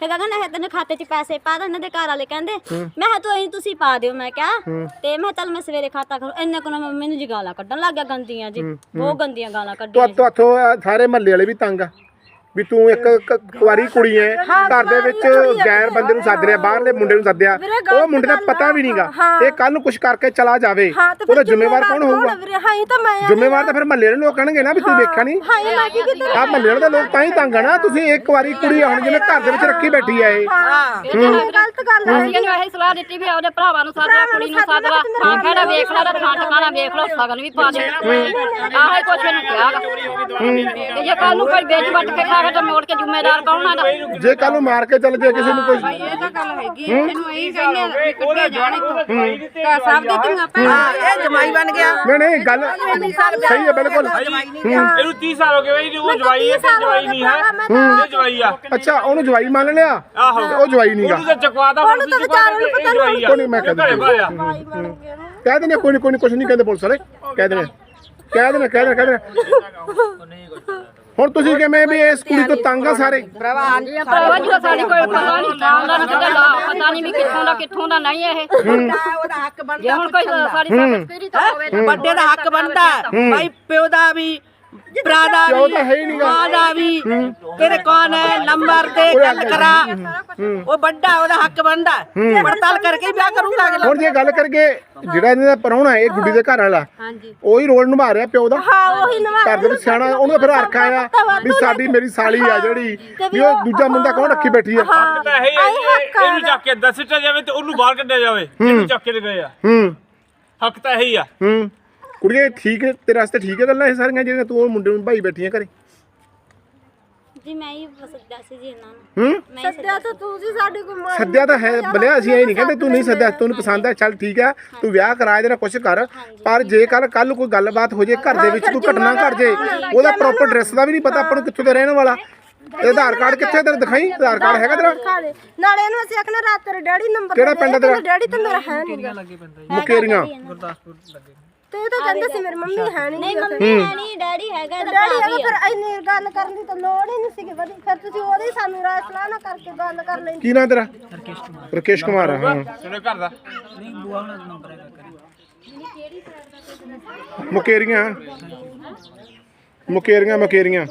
ਫਿਰ ਕਹਿੰਦਾ ਇਹ ਤੈਨੂੰ ਖਾਤੇ 'ਚ ਪੈਸੇ ਪਾ ਦੇ ਇਹਨਾਂ ਦੇ ਘਰ ਵਾਲੇ। ਕਹਿੰਦੇ ਮੈਂ ਕਿਹਾ ਤੂੰ ਇਹ ਤੁਸੀਂ ਪਾ ਦਿਓ ਮੈਂ ਕਿਹਾ। ਤੇ ਮੈਂ ਕਿਹਾ ਚੱਲ ਮੈਂ ਸਵੇਰੇ ਖਾਤਾ ਕਰੂੰ ਇੰਨੇ ਕੋਲ ਮੰਮੀ ਨੂੰ ਜੀ ਗਾਲਾਂ ਕੱਢਣ ਲੱਗ ਗਿਆ ਗੰਦੀਆਂ ਜੀ। ਬਹੁਤ ਗੰਦੀਆਂ ਗਾਲਾਂ ਕੱਢੀਆਂ
ਤੋ ਤੁਹਾਥੋਂ ਸਾਰੇ ਮਹੱਲੇ ਵਾਲੇ ਵੀ ਤੰਗ ਆ। ਵੀ ਤੂੰ ਇੱਕ ਕ- ਕੁਆਰੀ ਕੁੜੀ ਐ ਘਰ ਦੇ ਵਿੱਚ ਗੈਰ ਬੰਦੇ ਨੂੰ ਸੱਦ ਰਿਹਾ ਬਾਹਰਲੇ ਮੁੰਡੇ ਨੂੰ ਸੱਦਿਆ ਉਹ ਮੁੰਡੇ ਦਾ ਪਤਾ ਵੀ ਨਹੀਂਗਾ ਇਹ ਕੱਲ ਨੂੰ ਕੁਝ ਕਰਕੇ ਚਲਾ ਜਾਵੇ।
ਹਾਂ ਤੇ
ਉਹਦਾ ਜ਼ਿੰਮੇਵਾਰ ਕੌਣ ਹੋਊਗਾ?
ਵੀਰੇ? ਹਾਂ ਇਹ ਤਾਂ ਮੈਂ।
ਜ਼ਿੰਮੇਵਾਰ ਤਾਂ ਫਿਰ ਮਹੱਲੇ ਵਾਲੇ ਲੋਕ ਕਹਿਣਗੇ ਨਾ ਵੀ ਤੂੰ ਵੇਖਿਆ ਨਹੀਂ
ਹਾਂ ਇਹ ਮੈਂ ਕੀ ਕੀਤਾ
ਆ ਮਹੱਲੇ ਵਾਲੇ ਦੇ ਲੋਕ ਤਾਂ ਹੀ ਤੰਗ ਆ ਨਾ ਤੁਸੀਂ ਇੱਕ ਵਾਰੀ ਕੁੜੀ ਹੁਣ ਜਿਵੇਂ ਘਰ ਦੇ ਵਿੱਚ ਰੱਖੀ ਬੈਠੀ ਆ ਇਹ।
ਇਹ ਗਲਤ ਗੱਲ ਹੈ।
ਅਸੀਂ ਇਹ ਸਲਾਹ ਦਿੱਤੀ ਵੀ ਆਪਦੇ ਭਰਾਵਾਂ ਨੂੰ ਸੱਦ ਕੁੜੀ ਨੂੰ ਸੱਦ ਥਾਂ ਖੜਾ ਵੇਖ ਲੈ। ਥਾਂ ਟਿਕਾਣਾ ਵੇਖ ਲਓ ਸਗਨ ਵੀ ਪਾ ਦੇ। ਆਹੇ ਕੁਛ ਇਹਨੂੰ ਕਿਹਾ ਗਾ। ਤੇ ਜੇ ਕੱਲ ਨੂੰ ਕੋਈ ਵੇਚ ਵੱਟ ਕੇ ਖਾ ਜਾਵੇ ਤਾਂ ਮੋੜ ਕੇ ਜ਼ਿੰਮੇਦਾਰ ਕੌਣ ਆ? ਦਾ
ਜੇ ਕੱਲ ਨੂੰ ਮਾਰ ਕੇ ਚੱਲ ਜੇ ਕਿਸੇ ਨੂੰ ਕੋਈ
ਇਹ ਤਾਂ ਗੱਲ ਹੈਗੀ ਇਹਨੂੰ ਇਹੀ ਕਹਿੰਦੇ ਆ ਵੀ ਕੱਢੇ ਜਾਣ ਇੱਥੋਂ। ਸਭ ਦੇ ਧੀਆਂ ਭੈਣਾਂ
ਇਹ ਜਮਾਈ ਬਣ ਗਿਆ।
ਨਹੀਂ ਨਹੀਂ ਗੱਲ ਸਹੀ ਹੈ ਬਿਲਕੁਲ।
ਇਹਨੂੰ 30 ਸਾਲ ਹੋ ਗਏ ਬਈ ਉਹ ਜਵਾਈ ਹੈ ਤੇ ਜਵਾਈ ਨਹੀਂ ਹੈ। ਇਹ ਜਵਾਈ ਆ।
ਅੱਛਾ ਉਹਨੂੰ ਜਵਾਈ ਮੰਨ ਲਿਆ?
ਆਹੋ।
ਉਹ ਜਵਾਈ ਨਹੀਂਗਾ
ਉਹਨੂੰ ਤਾਂ ਚਕਵਾਦਾ
ਉਹਨੂੰ ਤਾਂ ਵਿਚਾਰੇ ਨੂੰ ਪਤਾ
ਆ।
ਕੋਈ ਨਹੀਂ ਮੈਂ ਕਹਿ
ਘਰੇ
ਦਿੰਦਾ।
ਭਾਇਆ
ਕਹਿ ਦਿੰਦੇ ਕੋਈ ਨਹੀਂ ਕੋਈ ਨਹੀਂ ਕੁਝ ਨਹੀਂ ਕਹਿੰਦੇ ਪੁਲਿਸ ਵਾਲੇ। ਕਹਿ ਦਿੰਦੇ ਕਹਿ ਦਿੰਦੇ ਕਹਿ ਦਿੰਦੇ ਕਹਿ ਦਿੰਦੇ। ਹੁਣ ਤੁਸੀਂ ਕਿਵੇਂ ਵੀ ਇਸ ਕੁੜੀ ਤੋਂ ਤੰਗ ਆ ਸਾਰੇ?
ਭਰਾਵਾ ਜੀ ਸਾਡੀ ਕੋਈ ਪਤਾ ਨਹੀਂ ਥਾਂ ਦਾ ਨਾ ਕਿਤੇ ਲਾ ਪਤਾ ਨਹੀਂ ਵੀ ਕਿੱਥੋਂ ਦਾ ਕਿੱਥੋਂ ਦਾ ਨਹੀਂ ਇਹ।
ਉਹਦਾ ਹੱਕ ਬਣਦਾ
ਜੇ ਹੁਣ ਕੋਈ ਸਾਡੀ ਸਾਬਤਗੀਰੀ ਤਾਂ ਹੋਵੇ ਤਾਂ
ਵੱਡੇ ਦਾ ਹੱਕ ਬਣਦਾ। ਭਾਈ ਪਿਓ ਦਾ ਵੀ ਭਰਾ ਦਾ
ਪਿਓ
ਵੀ
ਤਾਂ ਹੈ ਹੀ ਨੀਗਾ।
ਮਾਂ ਦਾ ਵੀ ਤੇਰੇ ਕੌਣ ਹੈ? ਨੰਬਰ ਦੇ ਗੱਲ ਕਰਾ। ਉਹ ਵੱਡਾ ਉਹਦਾ ਹੱਕ ਬਣਦਾ। ਪੜਤਾਲ ਕਰਕੇ ਵਿਆਹ ਕਰੂੰਗਾ ਅਗਲਾ।
ਹੁਣ ਜੇ ਗੱਲ ਕਰਗੇ ਜਿਹੜਾ ਇਹਨਾਂ ਦਾ ਪਰੌਣਾ ਹੈ ਇਹ ਗੁੱਡੀ ਦੇ ਘਰ ਵਾਲਾ
ਹਾਂਜੀ।
ਉਹੀ ਰੋਲ ਨਿਭਾ ਰਿਹਾ ਪਿਓ ਦਾ।
ਹਾਂ ਉਹੀ ਨਵਾ
ਘਰ ਦੇ ਵਿੱਚ ਸਿਆਣਾ ਉਹਨੂੰ ਫਿਰ ਹਰਖਾ ਆ ਵੀ ਸਾਡੀ ਮੇਰੀ ਸਾਲੀ ਆ ਜਿਹੜੀ ਵੀ ਉਹ ਦੂਜਾ ਮੁੰਡਾ ਕੌਣ ਰੱਖੀ ਬੈਠੀ ਆ?
ਤਾਂ ਇਹਨੂੰ ਚੱਕ ਕੇ ਦੱਸ ਦਿੱਤਾ ਜਾਵੇ ਤੇ ਉਹਨੂੰ ਬਾਹਰ ਕੱਢਿਆ ਜਾਵੇ ਇਹਨੂੰ ਚੱਕ ਕੇ ਗਏ ਆ।
ਹੂੰ।
ਹੱਕ ਤਾਂ ਇਹੀ ਆ।
ਹੂੰ। ਕੁੜੀਏ ਠੀਕ ਹੈ ਤੇਰੇ ਵਾਸਤੇ ਠੀਕ ਹੈ ਗੱਲਾਂ ਇਹ ਸਾਰੀਆਂ ਜਿਹੜੀਆਂ ਤੂੰ ਉਹ ਮੁੰਡੇ ਨੂੰ ਭਾਈ ਬੈਠੀਆਂ ਘਰੇ?
ਜੀ ਮੈਂ ਹੀ ਸੱਦਿਆ ਸੀ ਜੀ ਇਹਨਾਂ ਨੂੰ।
ਹੂੰ?
ਮੈਂ ਹੀ
ਸੱਦਿਆ ਤਾਂ ਤੂੰ ਸੀ ਸਾਡੇ ਕੋਲ ਮਾਰ
ਸੱਦਿਆ ਤਾਂ ਹੈ ਬਲਿਆ ਅਸੀਂ ਇਹ ਨਹੀਂ ਕਹਿੰਦੇ ਤੂੰ ਨਹੀਂ ਸੱਦਿਆ ਤੈਨੂੰ ਪਸੰਦ ਹੈ ਚੱਲ ਠੀਕ ਹੈ ਤੂੰ ਵਿਆਹ ਕਰਾ ਇਹਦੇ ਨਾਲ ਕੁਛ ਕਰ ਪਰ ਜੇ ਕੱਲ ਕੱਲ ਕੋਈ ਗੱਲਬਾਤ ਹੋ ਜੇ ਘਰ ਦੇ ਵਿੱਚ ਕੋਈ ਘਟਨਾ ਘਟ ਜੇ ਉਹਦਾ ਪ੍ਰੋਪਰ ਐਡਰੈਸ ਦਾ ਵੀ ਨਹੀਂ ਪਤਾ ਆਪਾਂ ਨੂੰ ਕਿੱਥੋਂ ਦਾ ਰਹਿਣ ਵਾਲਾ। ਤੇ ਆਧਾਰ ਕਾਰਡ ਕਿੱਥੇ ਤੇਰਾ? ਦਿਖਾਈ? ਆਧਾਰ ਕਾਰਡ ਹੈਗਾ ਤੇਰਾ?
ਨਾਲੇ ਇਹਨੂੰ ਅਸੀਂ ਆਖਣਾ ਰਾਤ ਤੇਰੇ ਡੈਡੀ ਨੰਬਰ
ਕਿਹੜਾ ਪਿੰਡ ਆ ਤੇਰਾ?
ਡੈਡੀ ਤਾਂ ਮੇਰਾ ਹੈ ਨਹੀਂ
ਮੁਕੇਰੀਆਂ
ਗੁਰਦਾਸਪੁਰ ਲੱਗੇ।
ਤੇ ਇਹ ਤਾਂ ਕਹਿੰਦੇ ਸੀ ਮੇਰੀ ਮੰਮੀ ਹੈ ਨਹੀਂ
ਨਹੀਂ ਮੰਮੀ ਹੈ ਨਹੀਂ ਡੈਡੀ ਹੈਗਾ ਇਹਦਾ
ਡੈਡੀ
ਭਰਾ
ਹੈਗਾ
ਵੀ
ਫਿਰ
ਹੈ
ਇੰਨੀ ਗੱਲ ਕਰਨ ਦੀ ਤਾਂ ਲੋੜ ਹੀ ਨਹੀਂ ਸੀਗੀ ਵਧੀ। ਫਿਰ ਤੁਸੀਂ ਉਹਦੇ ਹੀ ਸਾਨੂੰ ਰਾਏ ਸਲਾਹ ਨਾ ਕਰਕੇ ਗੱਲ ਕਰ ਲੈਂਦੇ
ਕੀ ਨਾਂ ਤੇਰਾ? ਰਕੇਸ਼ ਕੁਮਾਰ। ਹਾਂ।
ਤੇਰੇ ਘਰ ਦਾ।
ਨਹੀਂ ਬੂਆ ਉਹਨਾਂ ਦਾ ਨੰਬਰ ਹੈਗਾ ਕਰੀ
ਮੁਕੇਰੀਆਂ। ਮੁਕੇਰੀਆਂ ਮੁਕੇਰੀਆਂ।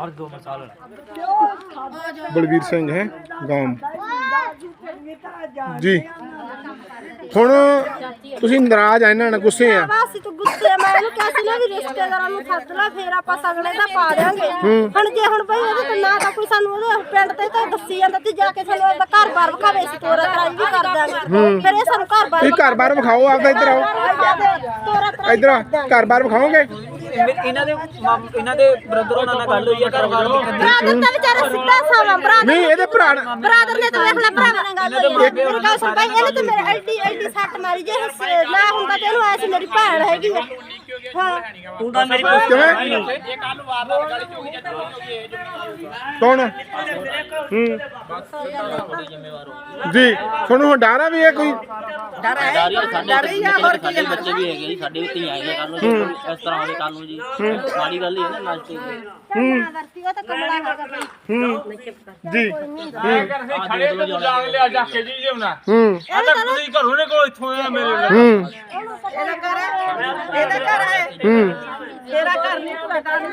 ਹਰ ਦੋ ਮਸਾਲ
ਬਲਵੀਰ ਸਿੰਘ ਹੈ ਗਾਮ ਜੀ। ਹੁਣ ਤੁਸੀਂ ਨਾਰਾਜ਼ ਆ ਇਹਨਾਂ ਨਾਲ ਗੁੱਸੇ ਆ।
ਬਸ ਤੂੰ ਗੁੱਸੇ ਆ, ਮੈਂ ਇਹਨੂੰ ਕਿਹਾ ਸੀ ਨਾ ਵੀ ਰਿਸ਼ਤੇਦਾਰਾਂ ਨੂੰ ਸੱਦ ਲੈ ਫੇਰ ਆਪਾਂ ਸਗਲੇ ਦਾ ਪਾ ਦਿਆਂਗੇ। ਹੁਣ ਜੇ ਹੁਣ ਬਈ ਉਹਦੇ ਤੋਂ ਨਾ ਤਾਂ ਕੋਈ ਸਾਨੂੰ ਉਹਦੇ ਪਿੰਡ ਤੇ ਤਾਂ ਦੱਸੀ ਜਾਂਦਾ ਤੇ ਜਾ ਕੇ ਸਾਨੂੰ ਉਹਦਾ ਘਰ ਬਾਰ ਵਿਖਾਵੇ ਸੀ ਤੋਰਾ ਤਰਾਈ ਵੀ ਕਰ ਦਾਂਗੇ ਫਿਰ ਇਹ ਸਾਨੂੰ ਘਰ ਬਾਰ
ਤੁਸੀਂ ਘਰ ਬਾਰ ਵਿਖਾਓ ਆਪਦਾ ਇੱਧਰ ਆਓ।
ਤੋਰਾ
ਇੱਧਰ ਘਰ ਬਾਰ ਵਿਖਾਓਗੇ?
ਇਹਨਾਂ ਦੇ ਮਾਮ- ਇਹਨਾਂ ਦੇ ਬ੍ਰਦਰ ਉਹਨਾਂ ਨਾਲ ਗੱਲ ਹੋਈ ਹੈ ਘਰ ਵਾਰ ਦੀ
ਬਰਾਦਰ ਤਾਂ ਵਿਚਾਰਾ ਸਿੱਧਾ ਸਾਵਾ ਬਰਾਦਰ
ਨਹੀਂ ਇਹਦੇ ਭਰਾ ਨੇ-
ਬਰਾਦਰ ਨੇ ਤਾਂ ਵੇਖ ਲੈ ਭਰਾਵਾਂ ਨਾਲ ਗੱਲ ਹੋਈ ਹੈ। ਮੇਰੀ ਗੱਲ ਸੁਣ ਭਾਈ ਇਹਨੇ ਤੇ ਮੇਰੇ ਐਡੀ ਐਡੀ ਸੱਟ ਮਾਰੀ ਜੇ ਹਿੱਸੇ ਨਾ ਹੁੰਦਾ ਤੇ ਇਹਨੂੰ ਐਸੀ ਮੇਰੀ ਭੈਣ ਹੈਗੀ ਆ। ਹਾਂ।
ਤੂੰ ਤਾਂ ਮੇਰੀ
ਕਿਵੇਂ? ਕੌਣ? ਹੂੰ। ਜੀ ਤੁਹਾਨੂੰ ਹੁਣ ਡਰ ਆ ਵੀ ਇਹ ਕੋਈ?
ਡਰ ਹੈ ਡਰ ਹੀ ਆ ਹੋਰ ਕੀ ਹੈ
ਬੱਚੇ ਵੀ ਹੈਗੇ ਜੀ ਸਾਡੇ ਉੱਤੇ ਹੀ ਆਏਗੇ ਕੱਲ ਨੂੰ ਇਸ ਤਰ੍ਹਾਂ ਹੋਵੇ ਕੱਲ ਨੂੰ ਜੀ ਮਾੜੀ ਗੱਲ ਹੀ ਹੈ ਨਾ ਨਾਚਤੇ
ਕਰਤੀ ਉਹ ਤਾਂ ਕਮਲਾ ਹੈਗਾ ਭਾਈ।
ਹੂੰ। ਜੀ
ਅਸੀਂ ਖੜੇ ਤੇ ਤੂੰ ਜਾਗ ਲਿਆ ਜਾ ਕੇ ਜੀ ਜਿਉਣਾ
ਹੂੰ।
ਆ ਤਾਂ ਤੁਸੀਂ ਘਰੋਂ ਨੇ ਕੋਲ ਇੱਥੋਂ ਆ ਮੇਰੇ ਨਾਲ
ਹੂੰ।
ਇਹਦਾ ਘਰ ਹੈ। ਇਹਦਾ ਘਰ ਹੈ।
ਹੂੰ।
ਤੇਰਾ ਘਰ ਨਹੀਂ ਪਤਾ ਨਹੀਂ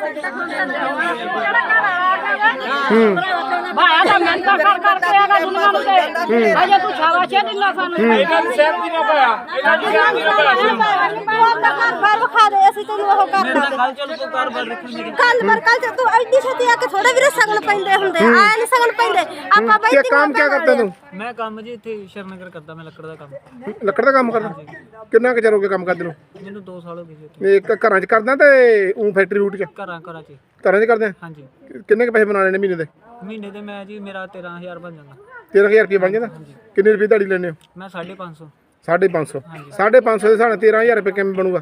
ਭਾਇਆ ਤਾਂ ਮਿਹਨਤਾਂ ਕਰ ਕਰਕੇ ਆਗਾ ਦੁਨੀਆ ਨੂੰ ਤੇ ਅਜੇ ਤੂੰ ਸ਼ਾਬਾਸ਼ੇ ਦਿੰਦਾ ਸਾਨੂੰ
ਇਹਨਾਂ ਨੂੰ ਸਹਿਮ ਦੀ ਨਾ ਪਾਇਆ ਇਹਨਾਂ ਨੂੰ ਸਹਿਮ ਦੀ ਨਾ ਪਾਇਆ
ਤੂੰ ਆਪਦਾ ਘਰ ਬਾਰ ਵਿਖਾ ਦੇ ਅਸੀਂ ਤੈਨੂੰ ਉਹ ਕਰ ਦਾਂਗੇ
ਕੱਲ ਚਲ ਤੂੰ ਘਰ ਬਾਰ ਰੱਖੂਗੀ
ਕੱਲ ਮਰ ਕੱਲ ਤੇ ਤੂੰ ਐਡੀ ਛੇਤੀ ਆ ਕੇ ਥੋੜੇ ਵੀਰੇ ਸਗਨ ਪੈਂਦੇ ਹੁੰਦੇ ਆ ਐ ਨਹੀਂ ਸਗਨ ਪੈਂਦੇ ਆਪਾਂ ਬਈ
ਕੀ ਕੰਮ ਕੀ ਕਰਦਾ ਤੂੰ
ਮੈਂ ਕੰਮ ਜੀ ਇੱਥੇ ਸ਼ਰਨਗਰ ਕਰਦਾ ਮੈਂ ਲੱਕੜ ਦਾ ਕੰਮ
ਲੱਕੜ ਦਾ ਕੰਮ ਕਰਦਾ। ਕਿੰਨਾ ਕੁ ਚਿਰ ਹੋ ਗਿਆ ਕੰਮ ਕਰਦੇ ਨੂੰ?
ਮੈਨੂੰ 2 ਸਾਲ ਹੋ ਗਏ ਜੀ
ਇਹ ਘਰਾਂ 'ਚ ਕਰਦਾ ਤੇ ਉਹ ਫੈਕਟਰੀ ਰੂਟ 'ਚ?
ਘਰਾਂ ਘਰਾਂ 'ਚ।
ਘਰਾਂ 'ਚ ਕਰਦੇ
ਹਾਂਜੀ।
ਕਿੰਨੇ ਕੁ ਪੈਸੇ ਬਣਾ ਲੈਣੇ ਮਹੀਨੇ ਦੇ?
ਮਹੀਨੇ ਦੇ ਮੈਂ ਜੀ ਮੇਰਾ 13000 ਬਣ ਜਾਂਦਾ।
13000 ਰੁਪਏ ਬਣ ਜਾਂਦਾ? ਕਿੰਨੇ ਰੁਪਏ ਦਿਹਾੜੀ ਲੈਣੇ ਹੋ?
ਮੈਂ 550
550 550 ਦੇ ਹਿਸਾਬ ਨਾਲ 13000 ਰੁਪਏ ਕਿਵੇਂ ਬਣੂਗਾ?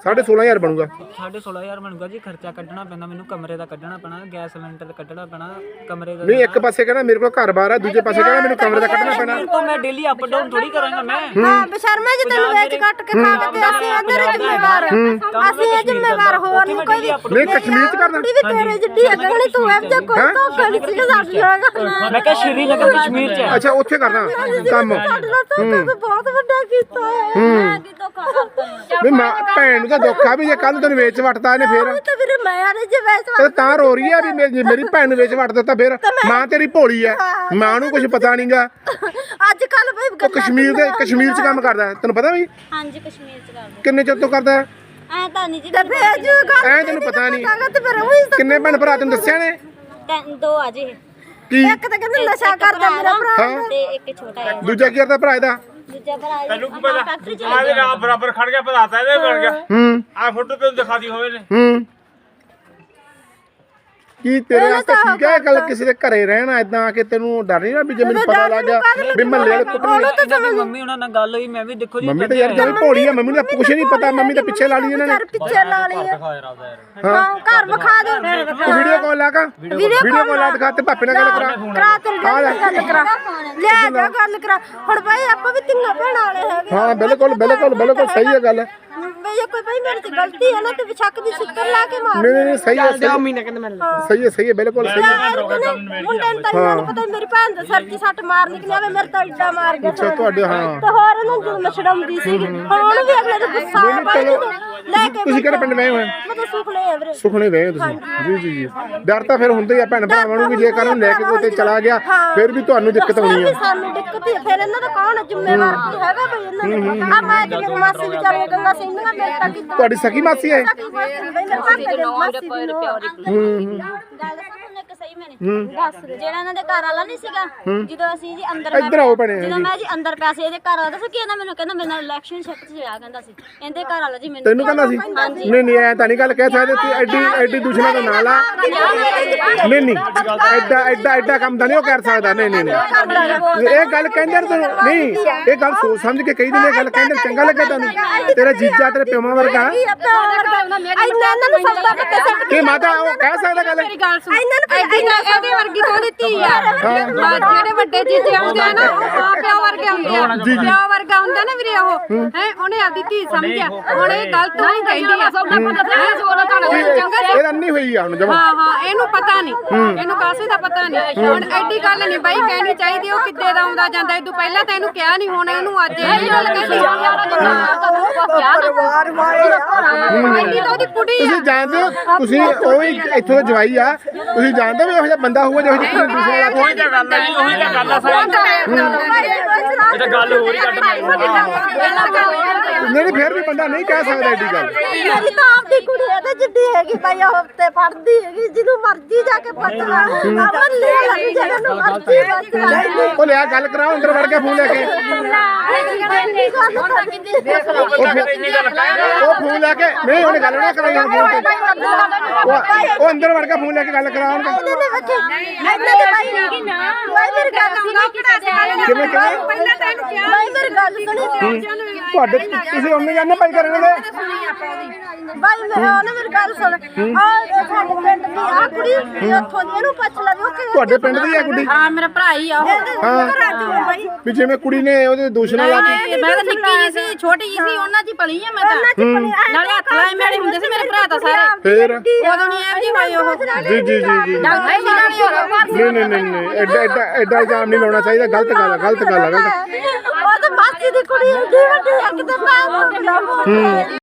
16500 ਬਣੂਗਾ।
ਸਾਢੇ 16000 ਬਣੂਗਾ ਜੀ ਖਰਚਾ ਕੱਢਣਾ ਪੈਂਦਾ ਮੈਨੂੰ ਕਮਰੇ ਦਾ ਕੱਢਣਾ ਪੈਣਾ ਗੈਸ ਸਿਲੰਡਰ ਕੱਢਣਾ ਪੈਣਾ ਕਮਰੇ ਦਾ
ਨਹੀਂ ਇੱਕ ਪਾਸੇ ਕਹਿੰਦਾ ਮੇਰੇ ਕੋਲ ਘਰ-ਬਾਰ ਆ ਦੂਜੇ ਪਾਸੇ ਕਹਿੰਦਾ ਮੈਨੂੰ ਕਮਰੇ ਦਾ ਕੱਢਣਾ ਪੈਣਾ।
ਤਾਂ ਮੈਂ ਡੇਲੀ ਅਪ ਡਾਊਨ ਥੋੜੀ ਕਰਾਂਗਾ ਮੈਂ।
ਹਾਂ। ਬਸ਼ਰਮੇ ਜੀ ਤੈਨੂੰ ਵੇਚ ਕੱਟ ਕੇ ਖਾ ਕੇ ਤੇ ਅਸੀਂ ਅੰਦਰ ਜ਼ਿੰਮੇਵਾਰ ਅਸੀਂ ਇਹ ਜ਼ਿੰਮੇਵਾਰ ਹੋਰ ਨਹੀਂ ਕੋਈ ਵੀ
ਨਹੀਂ ਕਸ਼ਮੀਰ 'ਚ ਕਰਦਾ
ਵੀ ਤੇਰੇ ਜਿੱਡੀ ਗਣੀ ਤੂੰ ਐ ਜੇ ਕੋਈ ਧੋਖਾ ਨਹੀਂ ਸੀ ਸਾਡੀ ਨਾਲ
ਮੈਂ ਕਿਹਾ ਸ਼੍ਰੀਨਗਰ ਕਸ਼ਮੀਰ 'ਚ।
ਅੱਛਾ ਉੱਥੇ ਕਰਦਾ ਕੰਮ।
ਸਾਡੇ ਤਾਂ ਬਹੁਤ ਵੱਡਾ ਕੀਤਾ ਹੈ।
ਮੈਂ ਕੀ ਕਰਤਾ ਹੈ
ਵੀ ਮਾਂ ਭੈਣ ਤਾਂ ਦੁੱਖ ਆ ਵੀ ਜੇ ਕੱਲ ਤੈਨੂੰ ਵੇਚ ਵਟਦਾ ਇਹਨੇ ਫੇਰ।
ਉਹ ਤਾਂ ਵੀਰੇ ਮੈਂ ਆ ਜੇ ਵੈਸ
ਤੇ ਤਾਂ ਰੋ ਰਹੀ ਆ ਵੀ ਮੇਰੀ ਮੇਰੀ ਭੈਣ ਨੂੰ ਵੇਚ ਵਟ ਦਿੱਤਾ ਫੇਰ ਮਾਂ ਤੇਰੀ ਭੋਲੀ ਆ ਮਾਂ ਨੂੰ ਕੁਝ ਪਤਾ ਨਹੀਂਗਾ।
ਅੱਜ ਕੱਲ ਬਈ
ਉਹ ਕਸ਼ਮੀਰ ਦੇ ਕਸ਼ਮੀਰ 'ਚ ਕੰਮ ਕਰਦਾ ਹੈ। ਤੈਨੂੰ ਪਤਾ ਵੀ?
ਹਾਂਜੀ ਕਸ਼ਮੀਰ ਚ ਕਰਦੇ।
ਕਿੰਨੇ ਚਿਰ ਤੋਂ ਕਰਦਾ ਹੈ?
ਐ ਤਾਂ ਨਹੀਂ ਜੀ
ਤੇ ਭੇਜ ਗੱਲ
ਐਂ ਤੈਨੂੰ ਪਤਾ ਨਹੀਂ।
ਤੇ ਫਿਰ ਉਹੀ
ਕਿੰਨੇ ਭੈਣ ਭਰਾ ਤੈਨੂੰ ਦੱਸਿਆ ਨੇ?
ਤਿੰਨ- ਦੋ ਆ ਜੀ।
ਕੀ?
ਇੱਕ ਤਾਂ ਕਹਿੰਦੇ ਨਸ਼ਾ ਕਰਦਾ ਮੇਰਾ ਭਰਾ
ਹਾਂ।
ਤੇ ਇੱਕ ਛੋਟਾ ਹੈ
ਦੂਜਾ ਕੀ ਕਰਦਾ ਭਰਾ ਇਹਦਾ?
ਦੂਜਾ ਭਰਾ
ਤੈਨੂੰ ਕੀ
ਫੈਕਟਰੀ ਚ
ਪਤਾ ਆ। ਜਿਹੜਾ ਬਰਾਬਰ ਖੜ ਗਿਆ ਪਤਾ ਤਾਂ ਇਹਦੇ ਬਣ ਗਿਆ
ਹੂੰ।
ਆ ਫੋਟੋ ਤੈਨੂੰ ਦਿਖਾਦੀ ਹੋਵੇ ਨੇ
ਹੂੰ। ਕੀ ਤੇਰੇ ਵਾਸਤੇ ਠੀਕ ਹੈ ਗੱਲ ਕਿਸੇ ਦੇ ਘਰੇ ਰਹਿਣਾ ਇਦਾਂ ਆ ਕੇ ਤੈਨੂੰ ਡਰ ਨਹੀਂ ਨਾ ਵੀ ਜੇ ਮੈਨੂੰ ਪਤਾ ਲੱਗ ਗਿਆ ਵੀ ਮਹੱਲੇ ਵਾਲੇ ਕੁੱਟਣਗੇ
ਇਹਨਾਂ ਦੀ ਮੰਮੀ ਉਹਨਾਂ ਨਾਲ ਗੱਲ ਹੋਈ ਮੈਂ ਵੀ ਦੇਖੋ ਜੀ
ਮੰਮੀ ਤਾਂ ਯਾਰ ਜਦ ਭੋੜੀ ਆ ਮੰਮੀ ਨੂੰ ਤਾਂ ਕੁਛ ਨਹੀਂ ਪਤਾ ਮੰਮੀ ਤਾਂ ਪਿੱਛੇ ਲਾ ਲਈ ਇਹਨਾਂ ਨੇ।
ਪਿੱਛੇ ਲਾ ਲਈ ਹੈ। ਹਾਂ। ਘਰ ਵਿਖਾ ਦੇ।
ਵੀਡੀਓ ਕਾਲ ਲਾ ਕਾ। ਵੀਡੀਓ ਕਾਲ ਲਾ ਦਿਖਾ ਤੇ ਪਾਪੇ ਨਾਲ ਗੱਲ ਕਰਾ।
ਕਰਾ ਤੇ ਗੱਲ ਕਰਾ। ਲੈ ਜਾ ਗੱਲ ਕਰਾ। ਹੁਣ ਭਾਈ ਆਪਾਂ ਵੀ ਤਿੰਨਾਂ ਭੈਣਾਂ ਵਾਲੇ ਹੈਗੇ
ਹਾਂ ਬਿਲਕੁਲ ਬਿਲਕੁਲ ਬਿਲਕੁਲ ਸਹੀ ਹੈ ਗੱਲ।
ਬਈ ਇਹ ਕੋਈ ਭਾਈ ਮੇਰੇ ਤੇ ਗਲਤੀ ਹੈ ਨਾ ਤੇ ਵਿਸ਼ੱਕ ਦੀ ਸਿੱਕਰ ਲਾ ਕੇ ਮਾਰ।
ਨਹੀਂ ਨਹੀਂ ਨਹੀਂ, ਸਹੀ ਹੈ ਸਹੀ। ਹੈ। ਸਹੀ ਹੈ ਸਹੀ ਹੈ ਬਿਲਕੁਲ ਸਹੀ ਹੈ।
ਮੁੰਡੇ ਨੂੰ ਤਾਂ ਇਹਨਾਂ ਨੂੰ ਪਤਾ ਮੇਰੀ ਭੈਣ ਦੇ ਸਿਰ 'ਚ ਸੱਟ ਮਾਰ ਨਿਕਲਿਆ ਵੇ ਮੇਰੇ ਤਾਂ ਇੱਡਾ ਮਾਰ ਗਿਆ।
ਅੱਛਾ ਤੁਹਾਡੇ ਹਾਂ।
ਤੇ ਹੋਰ ਇਹਨਾਂ ਨੂੰ ਜਦੋਂ ਮੈਂ ਛਡਾਉਂਦੀ ਸੀਗੀ ਹੁਣ ਉਹਨੂੰ ਵੀ ਅਗਲੇ ਦਾ ਗੁੱਸਾ ਆ ਜਦੋਂ ਲੈ ਕੇ
ਤੁਸੀਂ ਕਿਹੜੇ ਪਿੰਡ ਗਏ ਹੋਏ
ਮੈਂ ਤਾਂ ਸੁਖਲੇ ਆ ਵੀਰੇ।
ਸੁਖਣੇ ਵੇ ਹੋ ਤੁਸੀਂ? ਜੀ ਜੀ ਜੀ। ਡਰ ਤਾਂ ਫਿਰ ਹੁੰਦਾ ਹੀ ਆ ਭੈਣ ਭਰਾਵਾਂ ਨੂੰ ਵੀ ਜੇ ਕੱਲ ਨੂੰ ਲੈ ਕੇ ਕੋਈ ਤੇ ਚਲਾ ਗਿਆ ਫਿਰ ਵੀ ਤੁਹਾਨੂੰ ਦਿੱਕਤ ਆਉਣੀ
ਵੀ
ਆ
ਸਾਨੂੰ ਦਿੱਕਤ ਹੀ ਆ, ਫਿਰ ਇਹਨਾਂ ਦਾ ਕੌਣ ਹੈ ਜ਼ਿੰਮੇਵਾਰ ਕੋਈ ਹੈਗਾ ਬਈ ਇਹਨਾਂ ਦਾ? ਆ ਮੈਂ ਤੇ ਮੇਰੀ ਮਾਸੀ ਵਿਚਾਰੀ ਗੰਗਾ ਸਿੰਘ
ਤੁਹਾਡੀ ਸਕੀ ਮਾਸੀ ਹੈ?
ਮੇਰੇ ਦੇ ਦੀ ਆ।
ਇੱਕ ਸਹੀ ਮੈਨੇ ਜਿਹੜਾ ਇਹਨਾਂ ਦੇ ਘਰ ਵਾਲਾ ਨਹੀਂ ਸੀਗਾ ਜਦੋਂ ਅਸੀਂ ਜੀ ਅੰਦਰ
ਇੱਧਰ ਆਓ ਭੈਣੇ,
ਜਦੋਂ ਮੈਂ ਜੀ ਅੰਦਰ ਪੈਸੇ ਇਹਦੇ ਘਰ ਵਾਲਾ ਦੱਸ ਕੀ ਇਹਨਾਂ ਮੈਨੂੰ? ਕਹਿੰਦਾ ਮੇਰੇ ਨਾਲ ਇਲੈਕਸ਼ਨ ਸ਼ਿਪ ਚ ਜਾ ਕਹਿੰਦਾ ਸੀ। ਇਹਦੇ ਘਰ ਵਾਲਾ ਜੀ ਮੈਨੂੰ
ਤੈਨੂੰ ਕਹਿੰਦਾ ਸੀ? ਨਹੀਂ ਨਹੀਂ ਐ ਤਾਂ ਨਹੀਂ ਗੱਲ ਕਹਿ ਸਕਦੇ ਤੂੰ ਐਡੀ ਐਡੀ ਦੁਸ਼ਮਣ ਦਾ ਨਾਂ ਲਾ ਨਹੀਂ ਨਹੀਂ। ਐਡਾ ਐਡਾ ਐਡਾ ਕੰਮ ਤਾਂ ਨਹੀਂ ਉਹ ਕਰ ਸਕਦਾ। ਨਹੀਂ ਨਹੀਂ ਨਹੀਂ। ਇਹ ਗੱਲ ਕਹਿੰਦੇ ਨੇ ਤੈਨੂੰ। ਨਹੀਂ ਇਹ ਗੱਲ ਸੋਚ ਸਮਝ ਕੇ ਕਹੀ ਦਿੰਦੇ ਇਹ ਗੱਲ ਕਹਿੰਦੇ ਚੰਗਾ ਲੱਗਾ ਤੁਹਾਨੂੰ। ਤੇਰਾ ਜੀਜਾ ਤੇਰੇ ਪਿਓਾਂ ਵਰਗਾ।
ਆ ਇਹਨਾਂ ਨੂੰ ਸੌਦਾ ਪੱਤੇ ਸੱਟ
ਕੀ ਮਾਤਾ ਉਹ ਕਹਿ ਸਕਦਾ ਗੱਲ।
ਗੱਲ ਸੁਣ।
ਇਹਨਾਂ ਨੂੰ
ਐਡੀ ਨਾ ਇਹਦੇ ਵਰਗੀ ਤੋਂ ਦਿੱਤੀ ਆ? ਜਿਹੜੇ ਵੱਡੇ ਜੀਜੇ ਹੁੰਦੇ ਆ ਨਾ ਉਹ ਮਾਂ ਪਿਓ ਵਰਗੇ ਹੁੰਦੇ ਆ। ਪਿਓ ਵਰਗਾ ਹੁੰਦਾ ਨਾ ਵੀਰੇ ਉਹ ਹੈ। ਉਹਨੇ ਆਪਦੀ ਧੀ ਸਮਝਿਆ ਹੁਣ ਇਹ ਗਲਤ ਨਹੀਂ ਕਹਿੰਦੀ ਆ। ਚੰਗਾ
ਇਹ ਅੰਨੀ ਹੋਈ ਆ ਹੁਣ ਜਮਾ।
ਹਾਂ ਹਾਂ ਇਹਨੂੰ ਪਤਾ ਨਹੀਂ। ਇਹਨੂੰ ਕਾਸੇ ਦਾ ਪਤਾ ਨਹੀਂ। ਹੁਣ ਐਡੀ ਗੱਲ ਨਹੀਂ ਬਾਈ ਕਹਿਣੀ ਚਾਹੀਦੀ ਉਹ ਕਿੱਦੇ ਦਾ ਆਉਂਦਾ ਜਾਂਦਾ। ਇਦੋਂ ਪਹਿਲਾਂ ਤਾਂ ਇਹਨੂੰ ਕਿਹਾ ਨਹੀਂ ਹੁਣ ਇਹਨੂੰ ਅੱਜ ਇਹ ਗੱਲ ਕਹਿੰਦੀ ਐਡੀ ਤਾਂ ਉਹਦੀ ਕੁੜੀ ਆ।
ਤੁਸੀਂ ਜਾਣਦੇ ਹੋ ਤੁਸੀਂ ਉਹ ਹੀ ਇੱਥੋਂ ਦਾ ਜਵਾਈ ਆ। ਤੁਸੀਂ ਜਾਣਦੇ ਹੋ ਵੀ ਇਹੋ ਜਿਹਾ ਬੰਦਾ ਹੋਊਗਾ ਜਿਹੋ ਜਿਹਾ ਦੂਸਰੇ ਵਾਲਾ
ਉਹੀ ਤਾਂ ਗੱਲ ਹੈ ਜੀ, ਉਹੀ ਤਾਂ ਗੱਲ ਹੈ ਸਾਰੀ।
ਇਹ
ਤਾਂ ਗੱਲ ਹੋ ਰਹੀ ਕੱਢ
ਨਹੀਂ ਨਹੀਂ ਫਿਰ ਵੀ ਬੰਦਾ ਨਹੀਂ ਕਹਿ ਸਕਦਾ ਐਡੀ ਗੱਲ।
ਮੇਰੀ ਤਾਂ ਆਪਦੀ ਕੁੜੀ ਹੈ ਤੇ ਜਿੱਡੀ ਹੈਗੀ ਭਾਈ ਉਹ ਹਫ਼ਤੇ ਪੜਦੀ ਹੈਗੀ ਜਿਹਨੂੰ ਮਰਜ਼ੀ ਜਾ ਕੇ ਪਤਲਾ ਅਮਰ ਲੈ। ਲੈ ਜਿਹੜਾ ਨੂੰ ਮਰਜ਼ੀ ਬਸ
ਉਹ ਲਿਆ ਗੱਲ ਕਰਾਓ ਅੰਦਰ ਵੜ ਕੇ ਫੋਨ ਲੈ ਕੇ। ਉਹ ਫੋਨ ਲੈ ਕੇ ਨਹੀਂ ਉਹਨੇ ਗੱਲ ਨਾ ਕਰਾਈ ਤੇ। ਉਹ ਅੰਦਰ ਵੜ ਕੇ ਫੋਨ ਲੈ ਕੇ ਗੱਲ ਕਰਾਉਣ
ਇਹਨੇ ਨੇ ਵੇਖੀ ਇਹਨੇ ਦੇ ਭਾਈ ਭਾਈ ਮੇਰੀ ਗੱਲ ਸੁਣੋ
ਕਿਵੇਂ ਕਿਵੇਂ?
ਪਹਿਲਾਂ ਤਾਂ ਇਹਨੂੰ ਕਿਹਾ
ਭਾਈ ਮੇਰੀ ਗੱਲ ਸੁਣੀ।
ਤੁਹਾਡੇ ਤੁਸੀਂ ਉਹਨੇ ਜਾਣੇ ਭਾਈ ਕਰਨ ਦੇ
ਭਾਈ। ਮੇਰਾ ਉਹਨੇ ਮੇਰੀ ਗੱਲ ਸੁਣ। ਆ ਸਾਡੇ ਪਿੰਡ ਦੀ ਆ ਕੁੜੀ ਉੱਥੋਂ ਦੀ ਇਹਨੂੰ ਪੁੱਛ ਲੈ ਵੀ ਉਹ ਕਿਹੜੇ
ਤੁਹਾਡੇ ਪਿੰਡ ਦੀ ਆ ਗੁੱਡੀ
ਹਾਂ ਮੇਰਾ ਭਰਾ ਹੀ ਆ ਉਹ।
ਹਾਂ। ਵੀ ਜਿਵੇਂ ਕੁੜੀ ਨੇ ਉਹਦੇ ਦੋਸ਼ ਨਾਲ ਲਾ ਕੇ
ਮੈਂ ਤਾਂ ਨਿੱਕੀ ਜੀ ਸੀ ਛੋਟੀ ਜੀ ਸੀ ਉਹਨਾਂ ਦੀ ਪਲੀ ਆ ਮੈਂ ਤਾਂ। ਨਾਲੇ ਹੱਥ ਲਾਏ ਮੇਰੇ ਹੁੰਦੇ ਸੀ ਮੇਰੇ ਭਰਾ ਤਾਂ ਸਾਰੇ।
ਫੇਰ?
ਉਦੋਂ ਨਹੀਂ ਇਹ ਜੀ ਹੋਈ ਉਹ।
ਜੀ ਜੀ ਜੀ ਜੀ।
ਡਾਕਟਰ ਨਾਲੇ
ਨਹੀਂ ਨਹੀਂ ਨਹੀਂ ਨਹੀਂ ਐਡਾ ਐਡਾ ਐਡਾ ਇਲਜ਼ਾਮ ਨਹੀਂ ਲਾਉਣਾ ਚਾਹੀਦਾ ਗਲਤ ਗੱਲ ਆ ਗਲਤ ਗੱਲ ਆ ਗਲਤ
ਉਹ ਤਾਂ ਮਾਸੀ ਦੀ ਕੁੜੀ ਏਡੀ ਵੱਡੀ ਆ ਕਿਤੇ ਮੈਂ